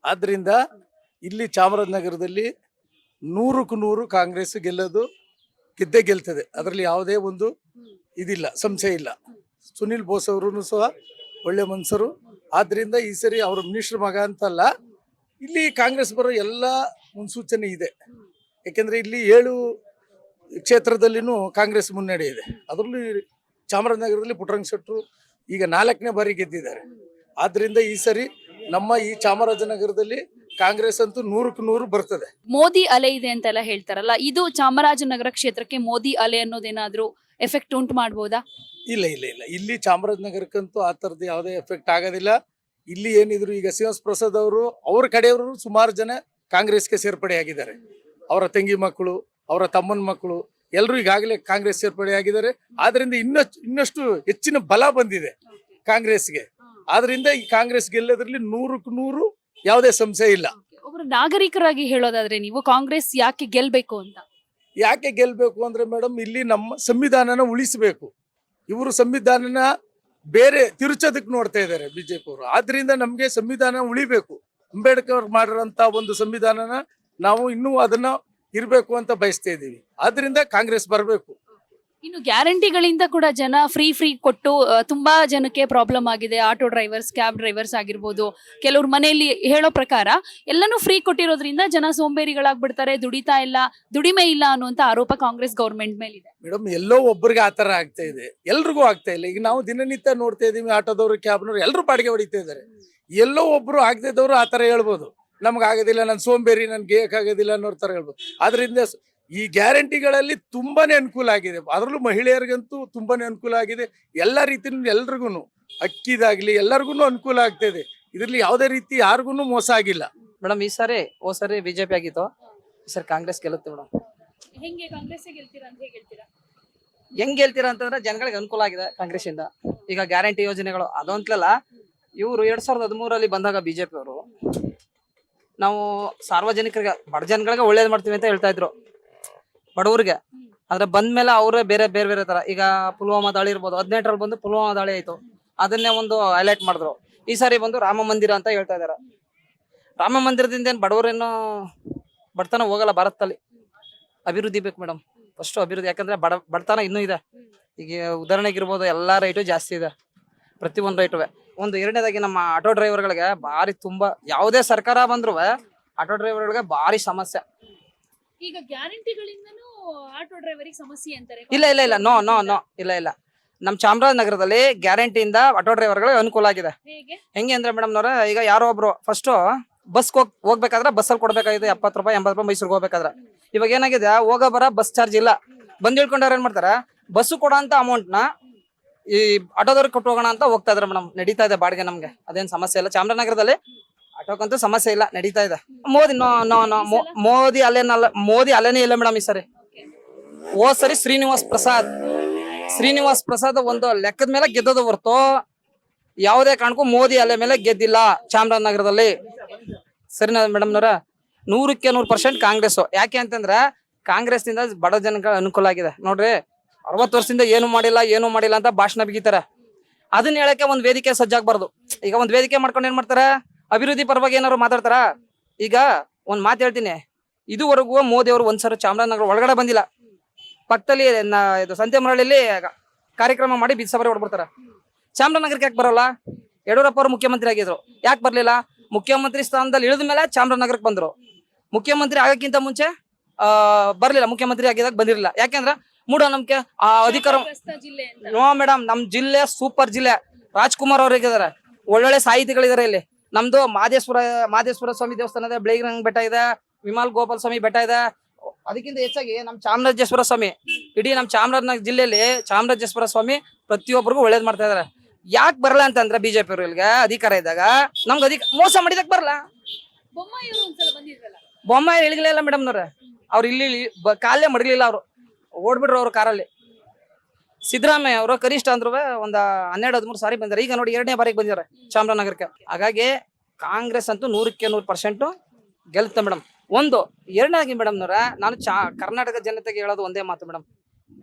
ಆದ್ರಿಂದ ಇಲ್ಲಿ ಚಾಮರಾಜನಗರದಲ್ಲಿ ನೂರಕ್ಕೂ ನೂರು ಕಾಂಗ್ರೆಸ್ ಗೆಲ್ಲೋದು ಗೆದ್ದೇ ಗೆಲ್ತದೆ. ಅದರಲ್ಲಿ ಯಾವುದೇ ಒಂದು ಇದಿಲ್ಲ, ಸಂಶಯ ಇಲ್ಲ. ಸುನಿಲ್ ಬೋಸ್ ಅವರು ಸಹ ಒಳ್ಳೆ ಮನ್ಸರು. ಆದ್ರಿಂದ ಈ ಸರಿ ಅವರು ಮಿನಿಸ್ಟರ್ ಮಗ ಅಂತಲ್ಲ, ಇಲ್ಲಿ ಕಾಂಗ್ರೆಸ್ ಬರೋ ಎಲ್ಲ ಮುನ್ಸೂಚನೆ ಇದೆ. ಯಾಕೆಂದ್ರೆ ಇಲ್ಲಿ ಏಳು ಕ್ಷೇತ್ರದಲ್ಲಿನೂ ಕಾಂಗ್ರೆಸ್ ಮುನ್ನಡೆ ಇದೆ. ಅದರಲ್ಲೂ ಚಾಮರಾಜನಗರದಲ್ಲಿ ಪುಟ್ಟರಂಗ ಶೆಟ್ಟರು ಈಗ ನಾಲ್ಕನೇ ಬಾರಿ ಗೆದ್ದಿದ್ದಾರೆ. ಆದ್ರಿಂದ ಈ ಸರಿ ನಮ್ಮ ಈ ಚಾಮರಾಜನಗರದಲ್ಲಿ ಕಾಂಗ್ರೆಸ್ ಅಂತೂ ನೂರಕ್ಕೆ ನೂರು ಬರ್ತದೆ. ಮೋದಿ ಅಲೆ ಇದೆ ಅಂತೆಲ್ಲ ಹೇಳ್ತಾರಲ್ಲ ಇದು ಚಾಮರಾಜನಗರ ಕ್ಷೇತ್ರಕ್ಕೆ ಮೋದಿ ಅಲೆ ಅನ್ನೋದೇನಾದ್ರೂ ಎಫೆಕ್ಟ್ ಉಂಟು ಮಾಡ್ಬೋದಾ? ಇಲ್ಲ ಇಲ್ಲ ಇಲ್ಲ. ಇಲ್ಲಿ ಚಾಮರಾಜನಗರಕ್ಕಂತೂ ಆ ಥರದ್ದು ಯಾವುದೇ ಎಫೆಕ್ಟ್ ಆಗೋದಿಲ್ಲ. ಇಲ್ಲಿ ಏನಿದ್ರು ಈಗ ಶ್ರೀನಿವಾಸ್ ಪ್ರಸಾದ್ ಅವರು ಅವ್ರ ಕಡೆಯವರು ಸುಮಾರು ಜನ ಕಾಂಗ್ರೆಸ್ಗೆ ಸೇರ್ಪಡೆ ಆಗಿದ್ದಾರೆ ಅವರ ತಂಗಿ ಮಕ್ಕಳು ಅವರ ತಮ್ಮನ ಮಕ್ಕಳು ಎಲ್ಲರೂ ಈಗಾಗಲೇ ಕಾಂಗ್ರೆಸ್ ಸೇರ್ಪಡೆ ಆಗಿದ್ದಾರೆ ಆದ್ರಿಂದ ಇನ್ನಷ್ಟು ಇನ್ನಷ್ಟು ಹೆಚ್ಚಿನ ಬಲ ಬಂದಿದೆ ಕಾಂಗ್ರೆಸ್ಗೆ. ಆದ್ರಿಂದ ಈ ಕಾಂಗ್ರೆಸ್ ಗೆಲ್ಲೋದ್ರಲ್ಲಿ ನೂರಕ್ಕೆ ನೂರು ಯಾವುದೇ ಸಂಶಯ ಇಲ್ಲ. ಒಬ್ರು ನಾಗರಿಕರಾಗಿ ಹೇಳೋದಾದ್ರೆ ನೀವು ಕಾಂಗ್ರೆಸ್ ಯಾಕೆ ಗೆಲ್ಬೇಕು ಅಂತ? ಯಾಕೆ ಗೆಲ್ಲಬೇಕು ಅಂದ್ರೆ ಮೇಡಮ್ ಇಲ್ಲಿ ನಮ್ಮ ಸಂವಿಧಾನನ ಉಳಿಸಬೇಕು. ಇವರು ಸಂವಿಧಾನನ ಬೇರೆ ತಿರುಚೋದಕ್ಕೆ ನೋಡ್ತಾ ಇದ್ದಾರೆ ಬಿಜೆಪಿ ಅವರು. ಆದ್ರಿಂದ ನಮ್ಗೆ ಸಂವಿಧಾನ ಉಳಿಬೇಕು. ಅಂಬೇಡ್ಕರ್ ಮಾಡಿರೋಂತ ಒಂದು ಸಂವಿಧಾನನ ನಾವು ಇನ್ನೂ ಅದನ್ನ ಇರಬೇಕು ಅಂತ ಬಯಸ್ತಾ ಇದ್ದೀವಿ. ಆದ್ರಿಂದ ಕಾಂಗ್ರೆಸ್ ಬರಬೇಕು. ಇನ್ನು ಗ್ಯಾರಂಟಿಗಳಿಂದ ಕೂಡ ಜನ ಫ್ರೀ ಫ್ರೀ ಕೊಟ್ಟು ತುಂಬಾ ಜನಕ್ಕೆ ಪ್ರಾಬ್ಲಮ್ ಆಗಿದೆ. ಆಟೋ ಡ್ರೈವರ್ಸ್ ಕ್ಯಾಬ್ ಡ್ರೈವರ್ಸ್ ಆಗಿರ್ಬೋದು, ಕೆಲವ್ರ ಮನೆಯಲ್ಲಿ ಹೇಳೋ ಪ್ರಕಾರ ಎಲ್ಲನೂ ಫ್ರೀ ಕೊಟ್ಟಿರೋದ್ರಿಂದ ಜನ ಸೋಂಬೇರಿಗಳಾಗ್ಬಿಡ್ತಾರೆ. ದುಡಿತಾ ಇಲ್ಲ, ದುಡಿಮೆ ಇಲ್ಲ ಅನ್ನುವಂತ ಆರೋಪ ಕಾಂಗ್ರೆಸ್ ಗೌರ್ಮೆಂಟ್ ಮೇಲಿದೆ. ಮೇಡಮ್, ಎಲ್ಲೋ ಒಬ್ಬರಿಗೆ ಆತರ ಆಗ್ತಾ ಇದೆ. ಎಲ್ರಿಗೂ ಆಗ್ತಾ ಇಲ್ಲ. ಈಗ ನಾವು ದಿನನಿತ್ಯ ನೋಡ್ತಾ ಇದೀವಿ, ಆಟೋದವರು ಕ್ಯಾಬ್ನವ್ರು ಎಲ್ಲರೂ ಬಾಡಿಗೆ ಹೊಡಿತಾ ಇದ್ದಾರೆ. ಎಲ್ಲೋ ಒಬ್ರು ಆಗದಿದ್ದವರು ಆ ತರ ಹೇಳ್ಬೋದು. ನಮ್ಗೆ ಆಗೋದಿಲ್ಲ, ನನ್ ಸೋಂಬೇರಿ, ನನ್ಗೆ ಏಕಾಗೋದಿಲ್ಲ ಅನ್ನೋ ತರ ಹೇಳ್ಬೋದು. ಅದರಿಂದ ಈ ಗ್ಯಾರಂಟಿಗಳಲ್ಲಿ ತುಂಬಾನೇ ಅನುಕೂಲ ಆಗಿದೆ. ಅದರಲ್ಲೂ ಮಹಿಳೆಯರಿಗಂತೂ ತುಂಬಾನೇ ಅನುಕೂಲ ಆಗಿದೆ. ಎಲ್ಲ ರೀತಿಯಿಂದ ಎಲ್ರಿಗೂ ಅಕ್ಕಿದಾಗ್ಲಿ ಎಲ್ಲರಿಗೂ ಅನುಕೂಲ ಆಗ್ತಾ ಇದರಲ್ಲಿ ಇದ್ರಲ್ಲಿ ಯಾವುದೇ ರೀತಿ ಯಾರಿಗೂ ಮೋಸ ಆಗಿಲ್ಲ. ಮೇಡಮ್ ಈ ಸಾರಿ ಓ ಸಾರಿ ಬಿಜೆಪಿ ಆಗಿತ್ತು. ಈ ಸರಿ ಕಾಂಗ್ರೆಸ್ ಗೆಲ್ಲುತ್ತೆ ಮೇಡಮ್. ಹೆಂಗೆ ಕಾಂಗ್ರೆಸ್ ಗೆಲ್ತೀರಾ ಅಂತ ಹೇಗೆ ಹೇಳ್ತೀರಾ? ಹೆಂಗ್ ಗೆಲ್ತೀರಾ ಅಂತಂದ್ರೆ ಜನಗಳಿಗೆ ಅನುಕೂಲ ಆಗಿದೆ ಕಾಂಗ್ರೆಸ್ ಇಂದ ಈಗ ಗ್ಯಾರಂಟಿ ಯೋಜನೆಗಳು ಅದೊಂದ್ಲಲ್ಲ ಇವರು ಎರಡ್ ಸಾವಿರದ ಹದಿಮೂರಲ್ಲಿ ಬಂದಾಗ ಬಿಜೆಪಿ ಅವರು ನಾವು ಸಾರ್ವಜನಿಕರಿಗೆ ಬಡ ಜನಗಳಿಗೆ ಒಳ್ಳೇದು ಮಾಡ್ತೀವಿ ಅಂತ ಹೇಳ್ತಾ ಇದ್ರು. ಬಡವರಿಗೆ. ಆದ್ರೆ ಬಂದ್ಮೇಲೆ ಅವರೇ ಬೇರೆ ಬೇರೆ ಬೇರೆ ತರ. ಈಗ ಪುಲ್ವಾಮಾ ದಾಳಿ ಇರ್ಬೋದು. ಹದಿನೆಂಟರಲ್ಲಿ ಬಂದು ಪುಲ್ವಾಮಾ ದಾಳಿ ಆಯ್ತು. ಅದನ್ನೇ ಒಂದು ಹೈಲೈಟ್ ಮಾಡಿದ್ರು. ಈ ಸಾರಿ ಬಂದು ರಾಮ ಮಂದಿರ ಅಂತ ಹೇಳ್ತಾ ಇದಾರೆ. ರಾಮ ಮಂದಿರದಿಂದ ಏನ್ ಬಡವರೇನು ಬಡತನ ಹೋಗಲ್ಲ ಭಾರತದಲ್ಲಿ? ಅಭಿವೃದ್ಧಿ ಬೇಕು ಮೇಡಮ್ ಫಸ್ಟ್ ಅಭಿವೃದ್ಧಿ. ಯಾಕಂದ್ರೆ ಬಡ ಬಡತನ ಇನ್ನೂ ಇದೆ. ಈಗ ಉದಾಹರಣೆಗೆ ಇರ್ಬೋದು ಎಲ್ಲಾ ರೈಟು ಜಾಸ್ತಿ ಇದೆ. ಪ್ರತಿ ಒಂದು ರೈಟುವೆ ಒಂದು ಎರಡನೇದಾಗಿ ನಮ್ಮ ಆಟೋ ಡ್ರೈವರ್ಗಳಿಗೆ ಭಾರಿ ತುಂಬಾ ಯಾವುದೇ ಸರ್ಕಾರ ಬಂದ್ರು ಆಟೋ ಡ್ರೈವರ್ಗಳಿಗೆ ಭಾರಿ ಸಮಸ್ಯೆ. ಈಗ ಗ್ಯಾರಂಟಿಗಳಿಂದನೂ ಆಟೋ ಡ್ರೈವರಿಗೆ ಸಮಸ್ಯೆ ಅಂತಾರೆ. ಇಲ್ಲ ಇಲ್ಲ ಇಲ್ಲ. No no no. ಇಲ್ಲ ಇಲ್ಲ. ನಮ್ಮ ಚಾಮರಾಜನಗರದಲ್ಲಿ ಗ್ಯಾರಂಟಿಯಿಂದ ಆಟೋ ಡ್ರೈವರ್ಗಳಿಗೆ ಅನುಕೂಲ ಆಗಿದೆ. ಹೇಗೆ? ಹೆಂಗೆ ಅಂದ್ರೆ ಮೇಡಮ್ ನವ್ರ ಈಗ ಯಾರೋ ಒಬ್ರು ಫಸ್ಟ್ ಬಸ್ ಹೋಗ್ ಹೋಗ್ಬೇಕಾದ್ರೆ ಬಸ್ಸಲ್ಲಿ ಕೊಡ್ಬೇಕಾಗಿದೆ ಎಪ್ಪತ್ತು ರೂಪಾಯಿ ಎಂಬತ್ತು ರೂಪಾಯಿ ಮೈಸೂರಿಗೆ ಹೋಗ್ಬೇಕಾದ್ರೆ. ಇವಾಗ ಏನಾಗಿದೆ? ಹೋಗ ಬರ ಬಸ್ ಚಾರ್ಜ್ ಇಲ್ಲ. ಬಂದ್ ಇಳ್ಕೊಂಡವ್ರು ಏನ್ ಮಾಡ್ತಾರೆ? ಬಸ್ಸು ಕೊಡೋ ಅಂತ ಅಮೌಂಟ್ನ ಈ ಆಟೋದವ್ರಿಗೆ ಕೊಟ್ಟು ಹೋಗೋಣ ಅಂತ ಹೋಗ್ತಾ ಇದಾರೆ ಮೇಡಮ್. ನಡೀತಾ ಇದೆ ಬಾಡಿಗೆ ನಮ್ಗೆ. ಅದೇನ್ ಸಮಸ್ಯೆ ಇಲ್ಲ. ಚಾಮರಾಜನಗರದಲ್ಲಿ ಆಟೋಕ್ಕಂತೂ ಸಮಸ್ಯೆ ಇಲ್ಲ ನಡೀತಾ ಇದೆ. ಮೋದಿ ನೋ ನೋ ನೋ ಮೋ- ಮೋದಿ ಅಲ್ಲೇನಲ್ಲ ಮೋದಿ ಅಲ್ಲೇನೇ ಇಲ್ಲ ಮೇಡಮ್ ಈ ಸರಿ. ಓ ಸರಿ ಶ್ರೀನಿವಾಸ್ ಪ್ರಸಾದ್ ಶ್ರೀನಿವಾಸ್ ಪ್ರಸಾದ್ ಒಂದು ಲೆಕ್ಕದ ಮೇಲೆ ಗೆದ್ದದ ಹೊರತು ಯಾವುದೇ ಕಾರಣಕ್ಕೂ ಮೋದಿ ಅಲೆ ಮೇಲೆ ಗೆದ್ದಿಲ್ಲ ಚಾಮರಾಜನಗರದಲ್ಲಿ ಸರಿನಾ ಮೇಡಮ್ನವ್ರ? ನೂರಕ್ಕೆ ನೂರು ಪರ್ಸೆಂಟ್ ಕಾಂಗ್ರೆಸ್. ಯಾಕೆ ಅಂತಂದ್ರೆ ಕಾಂಗ್ರೆಸ್ನಿಂದ ಬಡ ಜನಗಳ ಅನುಕೂಲ ಆಗಿದೆ. ನೋಡ್ರಿ ಅರವತ್ತು ವರ್ಷದಿಂದ ಏನು ಮಾಡಿಲ್ಲ ಏನು ಮಾಡಿಲ್ಲ ಅಂತ ಭಾಷಣ ಬಿಗಿತಾರೆ. ಅದನ್ನ ಹೇಳಕ್ಕೆ ಒಂದು ವೇದಿಕೆ ಸಜ್ಜಾಗಬಾರ್ದು. ಈಗ ಒಂದ್ ವೇದಿಕೆ ಮಾಡ್ಕೊಂಡು ಏನ್ ಮಾಡ್ತಾರ? ಅಭಿವೃದ್ಧಿ ಪರವಾಗಿ ಏನಾರು ಮಾತಾಡ್ತಾರ? ಈಗ ಒಂದ್ ಮಾತು ಹೇಳ್ತೀನಿ. ಇದುವರೆಗೂ ಮೋದಿ ಅವರು ಒಂದ್ಸಲ ಚಾಮರಾಜನಗರ ಒಳಗಡೆ ಬಂದಿಲ್ಲ. ಪಕ್ಕದಲ್ಲಿ ಇದು ಸಂತೆ ಮರಳಿಯಲ್ಲಿ ಕಾರ್ಯಕ್ರಮ ಮಾಡಿ ಬೀದಿ ಸಭೆ ಹೊಡ್ಬಿಡ್ತಾರ. ಚಾಮರಾಜನಗರಕ್ಕೆ ಯಾಕೆ ಬರೋಲ್ಲ? ಯಡಿಯೂರಪ್ಪ ಅವರು ಮುಖ್ಯಮಂತ್ರಿ ಆಗಿದ್ರು. ಯಾಕೆ ಬರ್ಲಿಲ್ಲ? ಮುಖ್ಯಮಂತ್ರಿ ಸ್ಥಾನದಲ್ಲಿ ಇಳಿದ ಮೇಲೆ ಚಾಮರಾಜನಗರಕ್ಕೆ ಬಂದ್ರು. ಮುಖ್ಯಮಂತ್ರಿ ಆಗಕ್ಕಿಂತ ಮುಂಚೆ ಆ ಬರ್ಲಿಲ್ಲ. ಮುಖ್ಯಮಂತ್ರಿ ಆಗಿದಾಗ ಬಂದಿರಲಿಲ್ಲ. ಯಾಕೆಂದ್ರೆ ಮೂಢನಂಬಿಕೆ ಆ ಅಧಿಕಾರ ನೋ ಮೇಡಮ್ ನಮ್ ಜಿಲ್ಲೆ ಸೂಪರ್ ಜಿಲ್ಲೆ. ರಾಜ್ಕುಮಾರ್ ಅವರು ಹೇಗಿದ್ದಾರೆ? ಒಳ್ಳೊಳ್ಳೆ ಸಾಹಿತಿಗಳಿದಾರೆ ಇಲ್ಲಿ. ನಮ್ದು ಮಾದೇಶ್ವರ ಮಾದೇಶ್ವರ ಸ್ವಾಮಿ ದೇವಸ್ಥಾನ ಇದೆ ಬೆಳಗಿರಂಗ್ ಬೆಟ್ಟ ಇದೆ ವಿಮಾಲ್ ಗೋಪಾಲ ಸ್ವಾಮಿ ಬೆಟ್ಟ ಇದೆ. ಅದಕ್ಕಿಂತ ಹೆಚ್ಚಾಗಿ ನಮ್ ಚಾಮರಾಜೇಶ್ವರ ಸ್ವಾಮಿ ಇಡೀ ನಮ್ ಚಾಮರಾಜನಗರ ಜಿಲ್ಲೆಯಲ್ಲಿ ಚಾಮರಾಜೇಶ್ವರ ಸ್ವಾಮಿ ಪ್ರತಿಯೊಬ್ಬರಿಗೂ ಒಳ್ಳೇದ್ ಮಾಡ್ತಾ ಇದಾರೆ. ಯಾಕೆ ಬರಲ್ಲ ಅಂತಂದ್ರೆ ಬಿಜೆಪಿ ಅವರು ಇಲ್ಲಿಗೆ ಅಧಿಕಾರ ಇದ್ದಾಗ ನಮ್ಗೆ ಅಧಿಕ ಮೋಸ ಮಾಡಿದಕ್ ಬರಲ್ಲ. ಬೊಮ್ಮ ಇಳಿಗಲಿಲ್ಲ ಮೇಡಮ್ನವ್ರೆ. ಅವ್ರು ಇಲ್ಲಿ ಕಾಲೇ ಮಡಗಲಿಲ್ಲ ಅವರು. ಓಡ್ಬಿಟ್ರು ಅವ್ರ ಕಾರಲ್ಲಿ. ಸಿದ್ದರಾಮಯ್ಯ ಅವರು ಕನಿಷ್ಠ ಅಂದ್ರೂ ಒಂದ್ ಹನ್ನೆರಡು ಹದಿಮೂರು ಸಾರಿ ಬಂದಿದ್ದಾರೆ ಈಗ ನೋಡಿ ಎರಡನೇ ಬಾರಿಗೆ ಬಂದಿದ್ದಾರೆ ಚಾಮರಾಜನಗರಕ್ಕೆ. ಹಾಗಾಗಿ ಕಾಂಗ್ರೆಸ್ ಅಂತೂ ನೂರಕ್ಕೆ ನೂರು ಪರ್ಸೆಂಟ್ ಗೆಲ್ತ ಮೇಡಮ್. ಒಂದು ಎರಡನೇದಾಗಿ ಮೇಡಮ್ನವ್ರ ನಾನು ಚಾ ಕರ್ನಾಟಕ ಜನತೆಗೆ ಹೇಳೋದು ಒಂದೇ ಮಾತು ಮೇಡಮ್.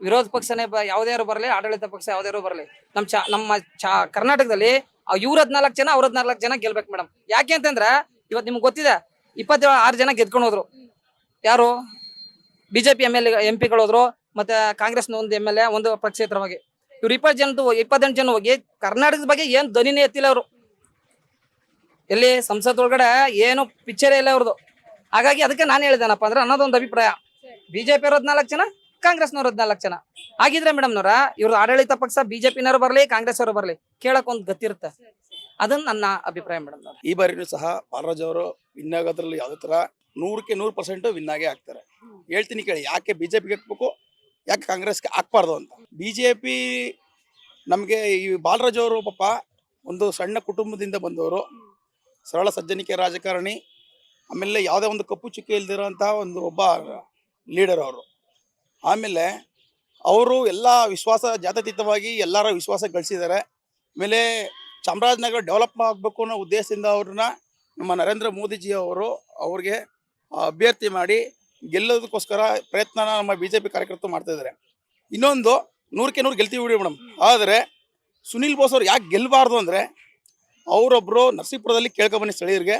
ವಿರೋಧ ಪಕ್ಷನೇ ಬ ಯಾವುದ್ಯಾರು ಬರಲಿ ಆಡಳಿತ ಪಕ್ಷ ಯಾವುದ್ಯಾರು ಬರಲಿ ನಮ್ಮ ಚಾ ನಮ್ಮ ಚಾ ಕರ್ನಾಟಕದಲ್ಲಿ ಇವ್ರ ಹದ್ನಾಲ್ಕು ಜನ ಅವ್ರ ಹದ್ನಾಲ್ಕು ಜನ ಗೆಲ್ಬೇಕು ಮೇಡಮ್. ಯಾಕೆ ಅಂತಂದ್ರೆ ಇವತ್ತು ನಿಮ್ಗೆ ಗೊತ್ತಿದೆ ಇಪ್ಪತ್ತೇಳು ಆರು ಜನ ಗೆದ್ಕೊಂಡು ಹೋದ್ರು. ಯಾರು? ಬಿಜೆಪಿ ಎಂ ಎಲ್ ಎಂ ಪಿಗಳು ಹೋದ್ರು ಮತ್ತೆ ಕಾಂಗ್ರೆಸ್ನ ಒಂದು ಎಂ ಎಲ್ ಎ, ಒಂದು ಪಕ್ಷೇತರವಾಗಿ. ಇವ್ರು ಇಪ್ಪತ್ತು ಜನದ್ದು ಇಪ್ಪತ್ತೆಂಟು ಜನ ಹೋಗಿ ಕರ್ನಾಟಕದ ಬಗ್ಗೆ ಏನು ಧ್ವನಿನೇ ಎತ್ತಿಲ್ಲ ಅವರು. ಎಲ್ಲಿ ಸಂಸತ್ ಒಳಗಡೆ ಏನು ಪಿಕ್ಚರೇ ಇಲ್ಲ ಅವ್ರದ್ದು ಹಾಗಾಗಿ ಅದಕ್ಕೆ ನಾನು ಹೇಳಿದೆನಪ್ಪ ಅಂದ್ರೆ ಅನ್ನೋದೊಂದು ಅಭಿಪ್ರಾಯ. ಬಿಜೆಪಿ ಅವ್ರ ಹದಿನಾಲ್ಕು ಜನ, ಕಾಂಗ್ರೆಸ್ನವ್ರ ಹದಿನಾಲ್ಕು ಜನ. ಆಗಿದ್ರೆ ಮೇಡಮ್ನವ್ರ ಇವ್ರ ಆಡಳಿತ ಪಕ್ಷ ಬಿಜೆಪಿನವರು ಬರಲಿ ಕಾಂಗ್ರೆಸ್ ಅವರು ಬರಲಿ ಕೇಳಕ್ ಒಂದು ಗತ್ತಿರುತ್ತೆ. ಅದನ್ನ ನನ್ನ ಅಭಿಪ್ರಾಯ ಮೇಡಮ್ ಈ ಬಾರಿನೂ ಸಹ ಬಾಲರಾಜ್ ಅವರು ವಿನ್ ಆಗೋದ್ರಲ್ಲಿ ಯಾವುದೇ ತರ ನೂರಕ್ಕೆ ನೂರು ಪರ್ಸೆಂಟ್ ವಿನ್ ಆಗೇ ಆಗ್ತಾರೆ. ಹೇಳ್ತೀನಿ ಕೇಳಿ, ಯಾಕೆ ಬಿಜೆಪಿಗೆ ಹಾಕ್ಬೇಕು? ಯಾಕೆ ಕಾಂಗ್ರೆಸ್ಗೆ ಹಾಕ್ಬಾರ್ದು ಅಂತ? ಬಿ ಜೆ ಪಿ ನಮಗೆ ಈ ಬಾಲರಾಜ್ ಅವರು ಪಾಪ ಒಂದು ಸಣ್ಣ ಕುಟುಂಬದಿಂದ ಬಂದವರು. ಸರಳ ಸಜ್ಜನಿಕೆ ರಾಜಕಾರಣಿ. ಆಮೇಲೆ ಯಾವುದೇ ಒಂದು ಕಪ್ಪು ಚುಕ್ಕೆ ಇಲ್ದಿರೋಂಥ ಒಂದು ಒಬ್ಬ ಲೀಡರ್ ಅವರು. ಆಮೇಲೆ ಅವರು ಎಲ್ಲ ವಿಶ್ವಾಸ ಜಾತ್ಯತೀತವಾಗಿ ಎಲ್ಲರ ವಿಶ್ವಾಸ ಗಳಿಸಿದ್ದಾರೆ. ಆಮೇಲೆ ಚಾಮರಾಜನಗರ ಡೆವಲಪ್ ಆಗಬೇಕು ಅನ್ನೋ ಉದ್ದೇಶದಿಂದ ಅವ್ರನ್ನ ನಮ್ಮ ನರೇಂದ್ರ ಮೋದಿಜಿ ಅವರು ಅವ್ರಿಗೆ ಅಭ್ಯರ್ಥಿ ಮಾಡಿ ಗೆಲ್ಲೋದಕ್ಕೋಸ್ಕರ ಪ್ರಯತ್ನ ನಮ್ಮ ಬಿ ಜೆ ಪಿ ಕಾರ್ಯಕರ್ತರು ಮಾಡ್ತಾ ಇದ್ದಾರೆ ಇನ್ನೊಂದು ನೂರಕ್ಕೆ ನೂರು ಗೆಲ್ತೀವಿ ಬಿಡಿ ಮೇಡಮ್. ಆದರೆ ಸುನಿಲ್ ಬೋಸ್ ಅವ್ರು ಯಾಕೆ ಗೆಲ್ಲಬಾರ್ದು ಅಂದರೆ ಅವರೊಬ್ಬರು ನರಸೀಪುರದಲ್ಲಿ ಕೇಳ್ಕೊಬನ್ನಿ ಸ್ಥಳೀಯರಿಗೆ,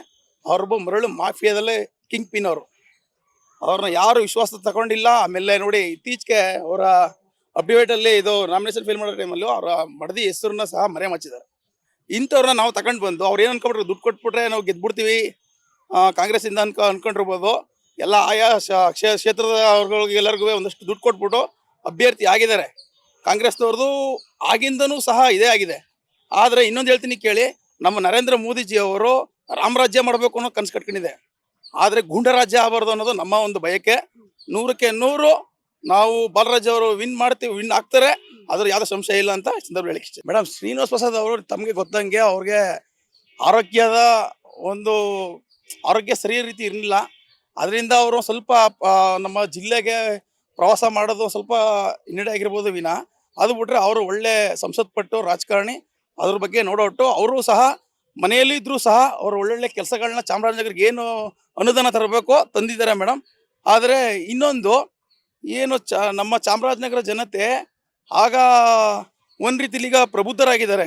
ಅವರೊಬ್ಬ ಮರಳು ಮಾಫಿಯಾದಲ್ಲೇ ಕಿಂಗ್ ಪಿನ್ ಅವರು. ಅವ್ರನ್ನ ಯಾರು ವಿಶ್ವಾಸ ತಗೊಂಡಿಲ್ಲ. ಆಮೇಲೆ ನೋಡಿ ಇತ್ತೀಚೆಗೆ ಅವರ ಅಪ್ಡೇಟಲ್ಲಿ ಇದು ನಾಮಿನೇಷನ್ ಫೇಲ್ ಮಾಡೋ ಟೈಮಲ್ಲೂ ಅವರ ಮಡದಿ ಹೆಸರನ್ನ ಸಹ ಮರೆ ಮಚ್ಚಿದ್ದಾರೆ. ಇಂಥವ್ರನ್ನ ನಾವು ತಗೊಂಡು ಬಂದು ಅವ್ರು ಏನು ಅನ್ಕೊಂಡ್ರು? ದುಡ್ಡು ಕೊಟ್ಬಿಟ್ರೆ ನಾವು ಗೆದ್ಬಿಡ್ತೀವಿ. ಕಾಂಗ್ರೆಸ್ಸಿಂದ ಅನ್ಕ, ಅನ್ಕೊಂಡಿರ್ಬೋದು. ಎಲ್ಲ ಆಯಾ ಕ್ಷೇತ್ರದ ಅವ್ರಗಳಿಗೆ ಎಲ್ಲರಿಗೂ ಒಂದಷ್ಟು ದುಡ್ಡು ಕೊಟ್ಬಿಟ್ಟು ಅಭ್ಯರ್ಥಿ ಆಗಿದ್ದಾರೆ. ಕಾಂಗ್ರೆಸ್ನವ್ರದ್ದು ಆಗಿಂದನೂ ಸಹ ಇದೇ ಆಗಿದೆ. ಆದರೆ ಇನ್ನೊಂದು ಹೇಳ್ತೀನಿ ಕೇಳಿ, ನಮ್ಮ ನರೇಂದ್ರ ಮೋದಿಜಿ ಅವರು ರಾಮರಾಜ್ಯ ಮಾಡಬೇಕು ಅನ್ನೋ ಕನಸು ಕಟ್ಕೊಂಡಿದೆ. ಆದರೆ ಗುಂಡರಾಜ್ಯ ಆಗಬಾರ್ದು ಅನ್ನೋದು ನಮ್ಮ ಒಂದು ಬಯಕೆ. ನೂರಕ್ಕೆ ನೂರು ನಾವು ಬಾಲರಾಜ್ ಅವರು ವಿನ್ ಮಾಡ್ತೀವಿ ವಿನ್ ಆಗ್ತಾರೆ. ಆದರೆ ಯಾವುದೇ ಸಂಶಯ ಇಲ್ಲ ಅಂತ ಸಂದರ್ಭ ಹೇಳಿಕೆ ಮೇಡಮ್ ಶ್ರೀನಿವಾಸ್ ಪ್ರಸಾದ್ ಅವರು ತಮಗೆ ಗೊತ್ತಂಗೆ ಅವ್ರಿಗೆ ಆರೋಗ್ಯದ ಒಂದು, ಆರೋಗ್ಯ ಸರಿ ರೀತಿ ಇರಲಿಲ್ಲ. ಅದರಿಂದ ಅವರು ಸ್ವಲ್ಪ ನಮ್ಮ ಜಿಲ್ಲೆಗೆ ಪ್ರವಾಸ ಮಾಡೋದು ಸ್ವಲ್ಪ ಹಿನ್ನಡೆ ಆಗಿರ್ಬೋದು ವಿನ ಅದು ಬಿಟ್ರೆ ಅವರು ಒಳ್ಳೆ ಸಂಸತ್ಪಟ್ಟು, ರಾಜಕಾರಣಿ, ಅದ್ರ ಬಗ್ಗೆ ನೋಡೋಟ್ಟು ಅವರು ಸಹ ಮನೆಯಲ್ಲಿ ಇದ್ರೂ ಸಹ ಅವರು ಒಳ್ಳೊಳ್ಳೆ ಕೆಲಸಗಳನ್ನ ಚಾಮರಾಜನಗರಿಗೆ ಏನು ಅನುದಾನ ತರಬೇಕು ತಂದಿದ್ದಾರೆ ಮೇಡಮ್ ಆದರೆ ಇನ್ನೊಂದು, ಏನು ಚ, ನಮ್ಮ ಚಾಮರಾಜನಗರ ಜನತೆ ಆಗ ಒಂದು ರೀತಿಲಿ ಈಗ ಪ್ರಬುದ್ಧರಾಗಿದ್ದಾರೆ.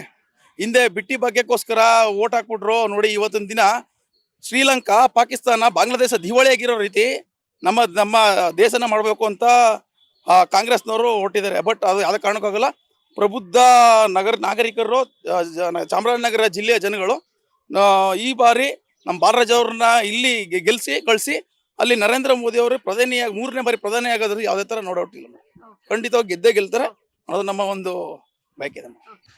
ಹಿಂದೆ ಬಿಟ್ಟಿ ಭಾಗ್ಯಕ್ಕೋಸ್ಕರ ಓಟ್ ಹಾಕ್ಬಿಟ್ರು ನೋಡಿ ಇವತ್ತಿನ ದಿನ ಶ್ರೀಲಂಕಾ ಪಾಕಿಸ್ತಾನ ಬಾಂಗ್ಲಾದೇಶ ದಿವಾಳಿಯಾಗಿರೋ ರೀತಿ ನಮ್ಮ ನಮ್ಮ ದೇಶನ ಮಾಡಬೇಕು ಅಂತ ಆ, ಕಾಂಗ್ರೆಸ್ನವರು ಹೊಟ್ಟಿದ್ದಾರೆ ಬಟ್ ಅದು ಯಾವುದೇ ಕಾರಣಕ್ಕಾಗಲ್ಲ. ಪ್ರಬುದ್ಧ ನಗರ ನಾಗರಿಕರು ಚಾಮರಾಜನಗರ ಜಿಲ್ಲೆಯ ಜನಗಳು ಈ ಬಾರಿ ನಮ್ಮ ಬಾಲರಾಜವ್ರನ್ನ ಇಲ್ಲಿ ಗೆ- ಗೆಲ್ಸಿ ಕಳಿಸಿ ಅಲ್ಲಿ ನರೇಂದ್ರ ಮೋದಿ ಅವರು ಪ್ರಧಾನಿಯಾಗಿ ಮೂರನೇ ಬಾರಿ ಪ್ರಧಾನಿ ಆಗೋದ್ರಲ್ಲಿ ಯಾವುದೇ ಥರ ನೋಡೋಟಿಲ್ಲ ಖಂಡಿತವಾಗಿ ಗೆದ್ದೇ ಗೆಲ್ತಾರೆ ಅದು ನಮ್ಮ ಒಂದು ಬಯಕೆ ಇದೆ